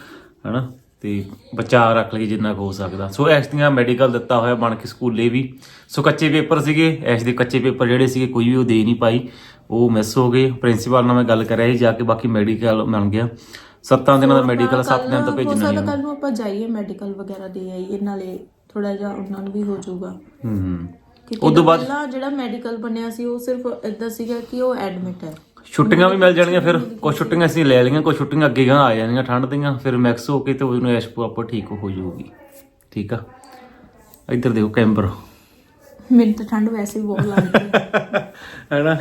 ਹਨਾ, ਤੇ ਬਚਾਅ ਰੱਖ ਲਈ ਜਿੰਨਾ ਕੁ ਹੋ ਸਕਦਾ। ਸੋ ਐਸ ਦੀਆਂ ਮੈਡੀਕਲ ਦਿੱਤਾ ਹੋਇਆ ਬਣ ਕੇ ਸਕੂਲੇ ਵੀ। ਸੋ ਕੱਚੇ ਪੇਪਰ ਸੀਗੇ ਐਸ ਦੇ ਕੱਚੇ ਪੇਪਰ ਜਿਹੜੇ ਸੀਗੇ, ਕੋਈ ਵੀ ਉਹ ਦੇ ਨਹੀਂ ਪਾਈ। ਉਹ ਮਿਸ ਹੋ ਗਏ। ਪ੍ਰਿੰਸੀਪਲ ਨਾਲ ਮੈਂ ਗੱਲ ਕਰਿਆ ਸੀ, ਜਾ ਕੇ ਬਾਕੀ ਮੈਡੀਕਲ ਮਿਲ ਗਿਆ। ਸੱਤਾਂ ਦਿਨਾਂ ਦਾ ਮੈਡੀਕਲ ਸੱਤ ਦਿਨ ਤਾਂ ਭੇਜਣਾ ਹੋ ਹੀ। ਕੱਲ ਨੂੰ ਆਪਾਂ ਜਾਈਏ ਮੈਡੀਕਲ ਵਗੈਰਾ ਦੇ ਆਈਏ ਨਾਲੇ ਥੋੜਾ ਜਿਹਾ ਉਹਨਾਂ ਨੂੰ ਵੀ ਹੋ ਜਾਊਗਾ। ਹੂੰ ਹੂੰ। ਕਿਉਂਕਿ ਉਦੋਂ ਬਾਅਦ ਪਹਿਲਾਂ ਜਿਹੜਾ ਮੈਡੀਕਲ ਬਣਿਆ ਸੀ ਉਹ ਸਿਰਫ ਇਦਾਂ ਸੀਗਾ ਕਿ ਉਹ ਐਡਮਿਟ ਹੈ। ਛੁੱਟੀਆਂ ਵੀ ਮਿਲ ਜਾਣਗੀਆਂ ਫਿਰ। ਕੁਝ ਛੁੱਟੀਆਂ ਅਸੀਂ ਲੈ ਲਈਆਂ ਕੁਝ ਛੁੱਟੀਆਂ ਅੱਗੇ ਗਾਂ ਆ ਜਾਣਗੀਆਂ ਠੰਡ ਦੀਆਂ। ਫਿਰ ਮੈਕਸ ਹੋ ਕੇ ਤੇ ਉਹਨੂੰ ਐਸ਼ ਪ੍ਰੋਪਰ ਠੀਕ ਹੋ ਜਾਊਗੀ। ਠੀਕ ਆ? ਇੱਧਰ ਦੇਖੋ ਕੈਂਬਰ। ਮੈਨੂੰ ਤਾਂ ਠੰਡ ਵੈਸੇ ਹੀ ਬਹੁਤ ਲੱਗਦੀ ਹੈ। ਹੈਨਾ?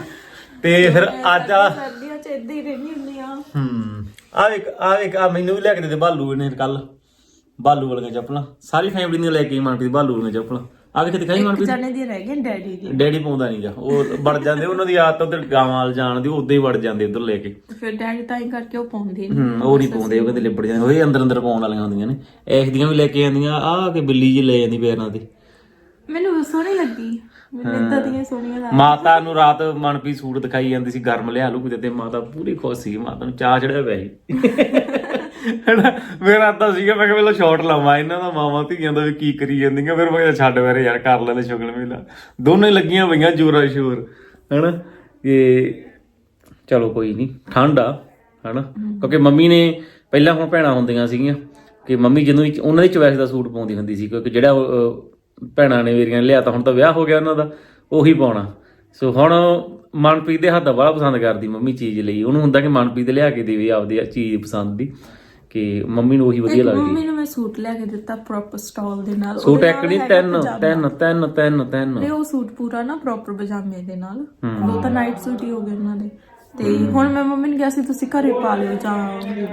ਤੇ ਫਿਰ ਅੱਜ ਆ ਸਰਦੀਆਂ ਚ ਇਦਾਂ ਹੀ ਰਹਿੰਦੀ ਹੁੰਦੀ ਆ ਹੂੰ। ਆ ਇੱਕ ਆ ਇੱਕ ਆ ਮੈਨੂੰ ਵੀ ਲੈ ਕੇ ਦੇ ਦੇ ਬਾਲੂ ਨੇ ਕੱਲ। ਬਾਲੂ ਵਾਲੀਆਂ ਚੱਪਲਾਂ। ਸਾਰੀ ਫੈਮਿਲੀ ਨੇ ਲੈ ਕੇ ਆਈ ਮਨਪ੍ਰੀਤ ਬਾਲੂ ਵਾਲੀਆਂ ਚੱਪਲਾਂ। ਆ ਕੇ ਦਿਖਾਈ ਮਨਪ੍ਰੀਤ? ਜਾਣੇ ਦੀ ਰਹਿ ਗਈ ਡੈਡੀ ਦੀ। ਡੈਡੀ ਪਾਉਂਦਾ ਨਹੀਂਗਾ ਉਹ ਵੜ ਜਾਂਦੇ ਉਹਨਾਂ ਦੀ ਆਦਤ ਉਧਰ ਗਾਵਾਂ ਵਾਲ ਜਾਣ ਦੀ ਉਦਾਂ ਹੀ ਵੜ ਜਾਂਦੇ ਉਧਰ ਲੈ ਕੇ। ਤੇ ਫਿਰ ਡੈਡੀ ਤਾਂ ਹੀ ਕਰਕੇ ਉਹ ਪਾਉਂਦੇ ਨਹੀਂ ਹੂੰ ਉਹ ਨਹੀਂ ਪਾਉਂਦੇ ਉਹ ਕਹਿੰਦੇ ਲਿਬੜ ਜਾਂਦੇ। ਉਹ ਅੰਦਰ ਅੰਦਰ ਪਾਉਣ ਵਾਲੀਆਂ ਹੁੰਦੀਆਂ ਨੇ। ਐਖ ਦੀਆਂ ਵੀ ਲੈ ਕੇ ਆਉਂਦੀਆਂ। ਆਹ ਕੇ ਬਿੱਲੀ ਜੀ ਲੈ ਜਾਂਦੀ ਪੈਰਾਂ ਤੇ। ਮੈਨੂੰ ਸੋਹਣੀ ਲੱਗੀ। ਮੈਨੂੰ ਇਦਾਂ ਦੀਆਂ ਸੋਹਣੀਆਂ ਲੱਗ ਮਾਤਾ ਨੂੰ ਰਾਤ ਮਨਪ੍ਰੀਤ ਸੂਟ ਦਿਖਾਈ ਜਾਂਦੀ ਸੀ ਗਰਮ ਲਿਆ ਲੂ ਕਿਤੇ ਤੇ ਮਾਤਾ ਪੂਰੀ ਖੁਸ਼ ਸੀ ਮਾਤਾ ਨੂੰ ਚਾਹ ਚੜਿਆ ਪਿਆ ਸੀ। ਮੇਰਾ ਤਾਂ ਸੀਗਾ ਮੈਂ ਕਿਹਾ ਪਹਿਲਾਂ ਸ਼ਾਟ ਲਾਵਾਂ ਇਹਨਾਂ ਦਾ ਮਾਵਾਂ ਧੀਆਂ ਦਾ ਵੀ ਕੀ ਕਰੀ ਜਾਂਦੀਆਂ ਫਿਰ ਮੈਂ ਕਿਹਾ ਛੱਡ ਮੇਰੇ ਯਾਰ ਕਰ ਲੈਂਦੇ ਸ਼ੁਗਲ ਮੇਲਾ। ਦੋਨੇ ਲੱਗੀਆਂ ਪਈਆਂ ਜੋਰਾ ਸ਼ੋਰ ਹੈਨਾ ਇਹ ਚਲੋ ਕੋਈ ਨਹੀਂ ਠੰਡ ਆ ਹਨਾ ਕਿਉਂਕਿ ਮੰਮੀ ਨੇ ਪਹਿਲਾਂ ਹੁਣ ਭੈਣਾਂ ਹੁੰਦੀਆਂ ਸੀਗੀਆਂ ਕਿ ਮੰਮੀ ਜਦੋਂ ਉਹਨਾਂ ਦੀ ਚੁਆਇਸ ਦਾ ਸੂਟ ਪਾਉਂਦੀ ਹੁੰਦੀ ਸੀ ਕਿਉਂਕਿ ਜਿਹੜਾ ਭੈਣਾਂ ਨੇ ਮੇਰੀਆਂ ਲਿਆ ਤਾਂ ਹੁਣ ਤਾਂ ਵਿਆਹ ਹੋ ਗਿਆ ਉਹਨਾਂ ਦਾ ਉਹੀ ਪਾਉਣਾ। ਸੋ ਹੁਣ ਮਨਪ੍ਰੀਤ ਦੇ ਹੱਥ ਦਾ ਬੜਾ ਪਸੰਦ ਕਰਦੀ ਮੰਮੀ ਚੀਜ਼ ਲਈ। ਉਹਨੂੰ ਹੁੰਦਾ ਕਿ ਮਨਪ੍ਰੀਤ ਲਿਆ ਕੇ ਦੇਵੇ ਆਪਦੀ ਚੀਜ਼ ਪਸੰਦ ਦੀ ਕਿ ਮੰਮੀ ਨੂੰ ਉਹੀ ਵਧੀਆ ਲੱਗਦੀ। ਮੰਮੀ ਨੂੰ ਮੈਂ ਸੂਟ ਲੈ ਕੇ ਦਿੱਤਾ ਪ੍ਰੋਪਰ ਸਟਾਲ ਦੇ ਨਾਲ। ਸੂਟ ਇੱਕ ਨਹੀਂ ਤਿੰਨ। ਤਿੰਨ ਤਿੰਨ ਤਿੰਨ ਤਿੰਨ। ਤੇ ਉਹ ਸੂਟ ਪੂਰਾ ਨਾ ਪ੍ਰੋਪਰ ਪਜਾਮੇ ਦੇ ਨਾਲ। ਉਹ ਤਾਂ ਨਾਈਟ ਸੂਟ ਹੀ ਹੋ ਗਏ ਉਹਨਾਂ ਦੇ। ਤੇ ਹੁਣ ਮੈਂ ਮੰਮੀ ਨੂੰ ਕਿਹਾ ਸੀ ਤੁਸੀਂ ਘਰੇ ਪਾ ਲਿਓ ਜਾਂ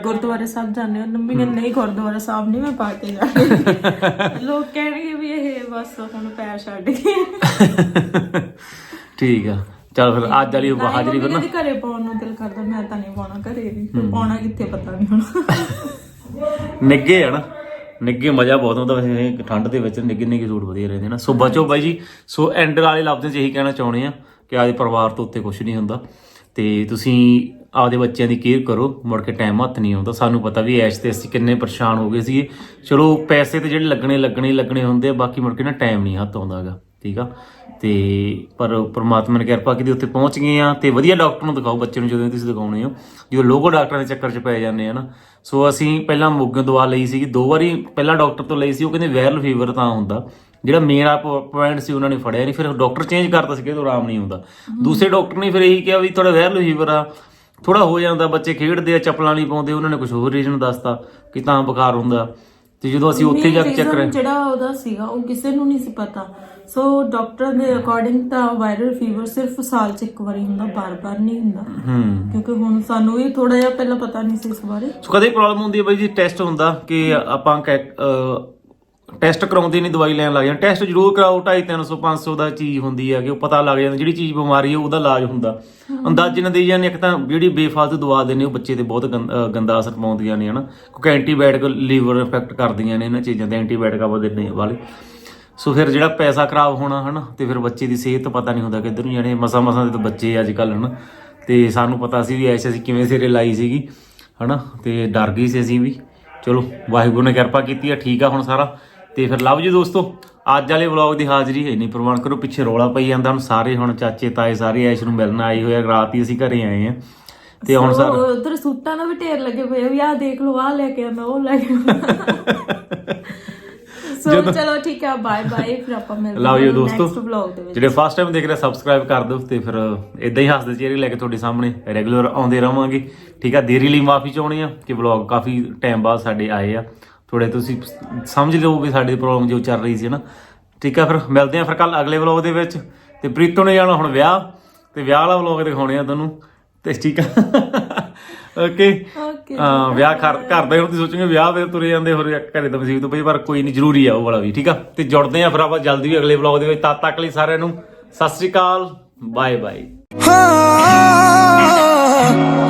ਗੁਰਦੁਆਰੇ ਸਾਹਿਬ ਜਾਂਦੇ ਹੋ। ਮੰਮੀ ਕਹਿੰਦੇ ਨਹੀਂ ਗੁਰਦੁਆਰੇ ਸਾਹਿਬ ਨਹੀਂ ਮੈਂ ਪਾ ਕੇ ਜਾਣੀ ਲੋਕ ਕਹਿਣਗੇ ਵੀ ਇਹ ਬਸ ਹੁਣ ਪੈਰ ਛੱਡ ਗਏ। ਠੀਕ ਆ। ਚਲ ਫਿਰ ਅੱਜ ਵਾਲੀ ਹਾਜ਼ਰੀ ਫਿਰ ਨਾ। ਘਰੇ ਪਾਉਣ ਨੂੰ ਦਿਲ ਕਰਦਾ ਮੈਂ ਤਾਂ ਨਹੀਂ ਪਾਉਣਾ ਘਰੇ ਵੀ। ਪਾਉਣਾ ਕਿੱਥੇ ਪਤਾ ਨਹੀਂ ਹੁਣ। ਨਿੱਗੇ ਆ ਨਾ। ਨਿੱਗੇ ਮਜ਼ਾ ਬਹੁਤ ਆਉਂਦਾ ਵੈਸੇ ਇਹ ਠੰਡ ਦੇ ਵਿੱਚ ਨਿੱਗੇ ਨਿੱਗੇ ਸੂਟ ਵਧੀਆ ਰਹਿੰਦੇ ਨਾ। ਸੋ ਬਚੋ ਬਾਈ ਜੀ। ਸੋ ਐਂਡ ਵਾਲੇ ਲਫ਼ਜ਼ਾਂ 'ਚ ਇਹੀ ਕਹਿਣਾ ਚਾਹੁੰਦੇ ਆ ਕਿ ਆਦੇ ਪਰਿਵਾਰ ਤੋਂ ਉੱਤੇ ਕੁਝ ਨਹੀਂ ਹੁੰਦਾ। ਤੇ ਤੁਸੀਂ ਆਪਦੇ ਬੱਚਿਆਂ ਦੀ ਕੇਅਰ ਕਰੋ, ਮੁੜ ਕੇ ਟਾਈਮ ਹੱਥ ਨਹੀਂ ਆਉਂਦਾ। ਸਾਨੂੰ ਪਤਾ ਵੀ ਐਸ਼ ਤੇ ਅਸੀਂ ਕਿੰਨੇ ਪਰੇਸ਼ਾਨ ਹੋ ਗਏ ਸੀਗੇ। ਚਲੋ, ਪੈਸੇ ਤੇ ਜਿਹੜੇ ਲੱਗਣੇ ਲੱਗਣੇ ਲੱਗਣੇ ਹੁੰਦੇ ਆ, ਬਾਕੀ ਮੁੜ ਕੇ ਨਾ ਟਾਈਮ ਨਹੀਂ ਹੱਥ ਆਉਂਦਾਗਾ ਠੀਕ ਆ? ਤੇ ਪਰ ਪ੍ਰਮਾਤਮਾ ਨੇ ਕਿਰਪਾ ਕੀਤੀ, ਉੱਥੇ ਪਹੁੰਚ ਗਏ ਆ ਤੇ ਵਧੀਆ ਡਾਕਟਰ ਨੂੰ ਦਿਖਾਓ, ਬੱਚੇ ਨੂੰ ਜਦੋਂ ਤੁਸੀਂ ਦਿਖਾਉਣੇ ਹੋ। ਜਦੋਂ ਲੋਗੋ ਡਾਕਟਰਾਂ ਦੇ ਚੱਕਰ 'ਚ ਪੈ ਜਾਂਦੇ ਆ ਨਾ। ਸੋ ਅਸੀਂ ਪਹਿਲਾਂ ਮੁੱਗੇ ਦਵਾ ਲਈ ਸੀਗੀ, ਦੋ ਵਾਰੀ ਪਹਿਲਾਂ ਡਾਕਟਰ ਤੋਂ ਲਈ ਸੀ, ਉਹ ਕਹਿੰਦੇ ਵਾਇਰਲ ਫੀਵਰ ਤਾਂ ਹੁੰਦਾ। ਜਿਹੜਾ ਮੇਰਾ ਪੁਆਇੰਟ ਸੀ ਉਹਨਾਂ ਨੇ ਫੜਿਆ ਨਹੀਂ ਫਿਰ ਡਾਕਟਰ ਚੇਂਜ ਕਰਤਾ ਸੀ ਕਿ ਤੋਂ ਆਰਾਮ ਨਹੀਂ ਹੁੰਦਾ। ਦੂਸਰੇ ਡਾਕਟਰ ਨੇ ਫਿਰ ਇਹੀ ਕਿਹਾ ਵੀ ਥੋੜਾ ਵਾਇਰਲ ਫੀਵਰ ਆ ਥੋੜਾ ਹੋ ਜਾਂਦਾ ਬੱਚੇ ਖੇਡਦੇ ਆ ਚੱਪਲਾਂ ਨਹੀਂ ਪਾਉਂਦੇ ਉਹਨਾਂ ਨੇ ਕੁਝ ਹੋਰ ਰੀਜ਼ਨ ਦੱਸਤਾ ਕਿ ਤਾਂ ਬੁਖਾਰ ਹੁੰਦਾ। ਤੇ ਜਦੋਂ ਅਸੀਂ ਉੱਥੇ ਜਾ ਕੇ ਚੈੱਕ ਕਰਾਇਆ ਜਿਹੜਾ ਉਹਦਾ ਸੀਗਾ ਉਹ ਕਿਸੇ ਨੂੰ ਨਹੀਂ ਸੀ ਪਤਾ। ਸੋ ਡਾਕਟਰ ਦੇ ਅਕੋਰਡਿੰਗ ਤਾਂ ਵਾਇਰਲ ਫੀਵਰ ਸਿਰਫ ਸਾਲ 'ਚ ਇੱਕ ਵਾਰੀ ਹੁੰਦਾ ਬਾਰ-ਬਾਰ ਨਹੀਂ ਹੁੰਦਾ। ਕਿਉਂਕਿ ਹੁਣ ਸਾਨੂੰ ਵੀ ਥੋੜਾ ਜਿਹਾ ਪਹਿਲਾਂ ਪਤਾ ਨਹੀਂ ਸੀ ਇਸ ਬਾਰੇ। ਸੋ ਕਦੇ ਪ੍ਰੋਬਲਮ ਹੁੰਦੀ ਹੈ ਬਾਈ ਜੀ ਟੈਸਟ ਹੁੰਦਾ ਕਿ ਆਪਾਂ ਟੈਸਟ ਕਰਾਉਂਦੇ ਨਹੀਂ ਦਵਾਈ ਲੈਣ ਲੱਗ ਜਾਂਦੇ। ਟੈਸਟ ਜ਼ਰੂਰ ਕਰਾਓ 250 300 500 ਦਾ ਚੀਜ਼ ਹੁੰਦੀ ਹੈ ਕਿ ਉਹ ਪਤਾ ਲੱਗ ਜਾਂਦਾ ਜਿਹੜੀ ਚੀਜ਼ ਬਿਮਾਰੀ ਹੈ ਉਹਦਾ ਇਲਾਜ ਹੁੰਦਾ। ਅੰਦਾਜ਼ੇ ਨਾਲ ਦੇਈ ਜਾਂਦੇ ਇੱਕ ਤਾਂ ਜਿਹੜੀ ਬੇਫਾਲਤੂ ਦਵਾ ਦਿੰਦੇ ਉਹ ਬੱਚੇ ਤੇ ਬਹੁਤ ਗੰਦ- ਅਸਰ ਪਾਉਂਦੀਆਂ ਨੇ ਹਨਾ। ਕਿਉਂਕਿ ਐਂਟੀਬਾਇਓਟਿਕ ਲੀਵਰ ਇਫੈਕਟ ਕਰਦੀਆਂ ਨੇ ਇਹਨਾਂ ਚੀਜ਼ਾਂ ਤੇ ਐਂਟੀਬਾਇਓਟਿਕ ਆਵਾ ਦਿੰਦੇ ਵਾਲੇ। ਸੋ ਫਿਰ ਜਿਹੜਾ ਪੈਸਾ ਖਰਾਬ ਹੋਣਾ ਹਨਾ ਤੇ ਫਿਰ ਬੱਚੇ ਦੀ ਸਿਹਤ ਪਤਾ ਨਹੀਂ ਹੁੰਦਾ ਕਿੱਧਰ ਨੂੰ ਜਾਣੇ ਮਸਾ ਮਸਾ ਦੇ ਤਾਂ ਬੱਚੇ ਅੱਜ ਕੱਲ ਹਨਾ। ਤੇ ਸਾਨੂੰ ਪਤਾ ਸੀ ਵੀ ਐਸੇ ਅਸੀਂ ਕਿਵੇਂ ਸਿਰੇ ਲਾਈ ਸੀਗੀ ਹਨਾ ਤੇ ਡਰ ਗਈ ਸੀ ਅਸੀਂ ਵੀ। ਚਲੋ ਵਾਹਿਗੁਰੂ ਨੇ ਕਿਰਪਾ ਕੀਤੀ ਆ ਠੀਕ ਆ ਹੁਣ ਸਾਰਾ। ਤੇ ਫਿਰ ਲਵ ਜੀ ਦੋਸਤੋ ਅੱਜ ਵਾਲੇ ਵਲੌਗ ਦੀ ਹਾਜ਼ਰੀ ਹੈ ਨਹੀਂ ਪ੍ਰਵਾਨ ਕਰੋ ਪਿੱਛੇ ਰੋਲਾ ਪਈ ਜਾਂਦਾ ਹੁਣ ਸਾਰੇ ਹੁਣ ਚਾਚੇ ਤਾਏ ਸਾਰੇ ਐਸ਼ ਨੂੰ ਮਿਲਣ ਆਏ ਹੋਏ ਆ ਰਾਤ ਹੀ ਅਸੀਂ ਘਰੇ ਆਏ ਆ। ਤੇ ਹੁਣ ਸਰ ਉਧਰ ਸੂਟਾਂ ਦਾ ਵੀ ਢੇਰ ਲੱਗੇ ਪਏ ਆ ਵੀ ਆਹ ਦੇਖ ਲਓ ਆਹ ਲੈ ਕੇ ਆਂਦਾ ਉਹ ਲੈ ਕੇ ਸੋ ਚਲੋ ਠੀਕ ਹੈ ਬਾਏ ਬਾਏ ਫਿਰ ਆਪਾਂ ਮਿਲਦੇ ਦੋਸਤੋ ਨੈਕਸਟ ਵਲੌਗ ਦੇ ਵਿੱਚ। ਜਿਹੜੇ ਫਸਟ ਟਾਈਮ ਦੇਖ ਰਹੇ ਸਬਸਕ੍ਰਾਈਬ ਕਰ ਦਿਓ ਤੇ ਫਿਰ ਇਦਾਂ ਹੀ ਹੱਸਦੇ ਚਿਹਰੇ ਲੈ ਕੇ ਤੁਹਾਡੇ ਸਾਹਮਣੇ ਰੈਗੂਲਰ ਆਉਂਦੇ ਰਵਾਂਗੇ। ਠੀਕ ਆ ਦੇਰੀ ਲਈ ਮਾਫੀ ਚਾਹੁੰਦੇ ਆ ਕਿ ਵਲੌਗ ਕਾਫੀ ਟਾਈਮ ਬਾਅਦ ਸਾਡੇ ਆਏ ਆ। ਥੋੜੇ ਤੁਸੀਂ ਸਮਝ ਲਓ ਵੀ ਸਾਡੇ ਪ੍ਰੋਬਲਮ ਜੋ ਚੱਲ ਰਹੀ ਸੀ ਨਾ ਠੀਕ ਆ ਫਿਰ ਮਿਲਦੇ ਆ ਫਿਰ ਕੱਲ ਅਗਲੇ ਵਲੌਗ ਦੇ ਵਿੱਚ। ਤੇ ਪ੍ਰੀਤੋ ਨੇ ਜਾਣਾ ਹੁਣ ਵਿਆਹ ਤੇ ਵਿਆਹ ਵਾਲਾ ਵਲੌਗ ਦਿਖਾਉਣੇ ਆ ਤੁਹਾਨੂੰ। ਤੇ ਠੀਕ ਆ। ਓਕੇ ਓਕੇ ਹਾਂ ਵਿਆਹ ਕਰ ਕਰਦੇ ਹੁਣ ਤੁਸੀਂ ਸੋਚੋਗੇ ਵਿਆਹ ਵੇ ਤੁਰੇ ਜਾਂਦੇ ਹੋਰ ਘਰੇ ਤਾਂ ਮੁਸੀਬਤ ਪਈ ਪਰ ਕੋਈ ਨਹੀਂ ਜ਼ਰੂਰੀ ਆ ਉਹ ਵਾਲਾ ਵੀ ਠੀਕ ਆ? ਤੇ ਜੁੜਦੇ ਆ ਫਿਰ ਆਪਾਂ ਜਲਦੀ ਵੀ ਅਗਲੇ ਵਲੌਗ ਦੇ ਵਿੱਚ। ਤਦ ਤੱਕ ਲਈ ਸਾਰਿਆਂ ਨੂੰ ਸਤਿ ਸ੍ਰੀ ਅਕਾਲ ਬਾਏ ਬਾਏ ਹਾਂ।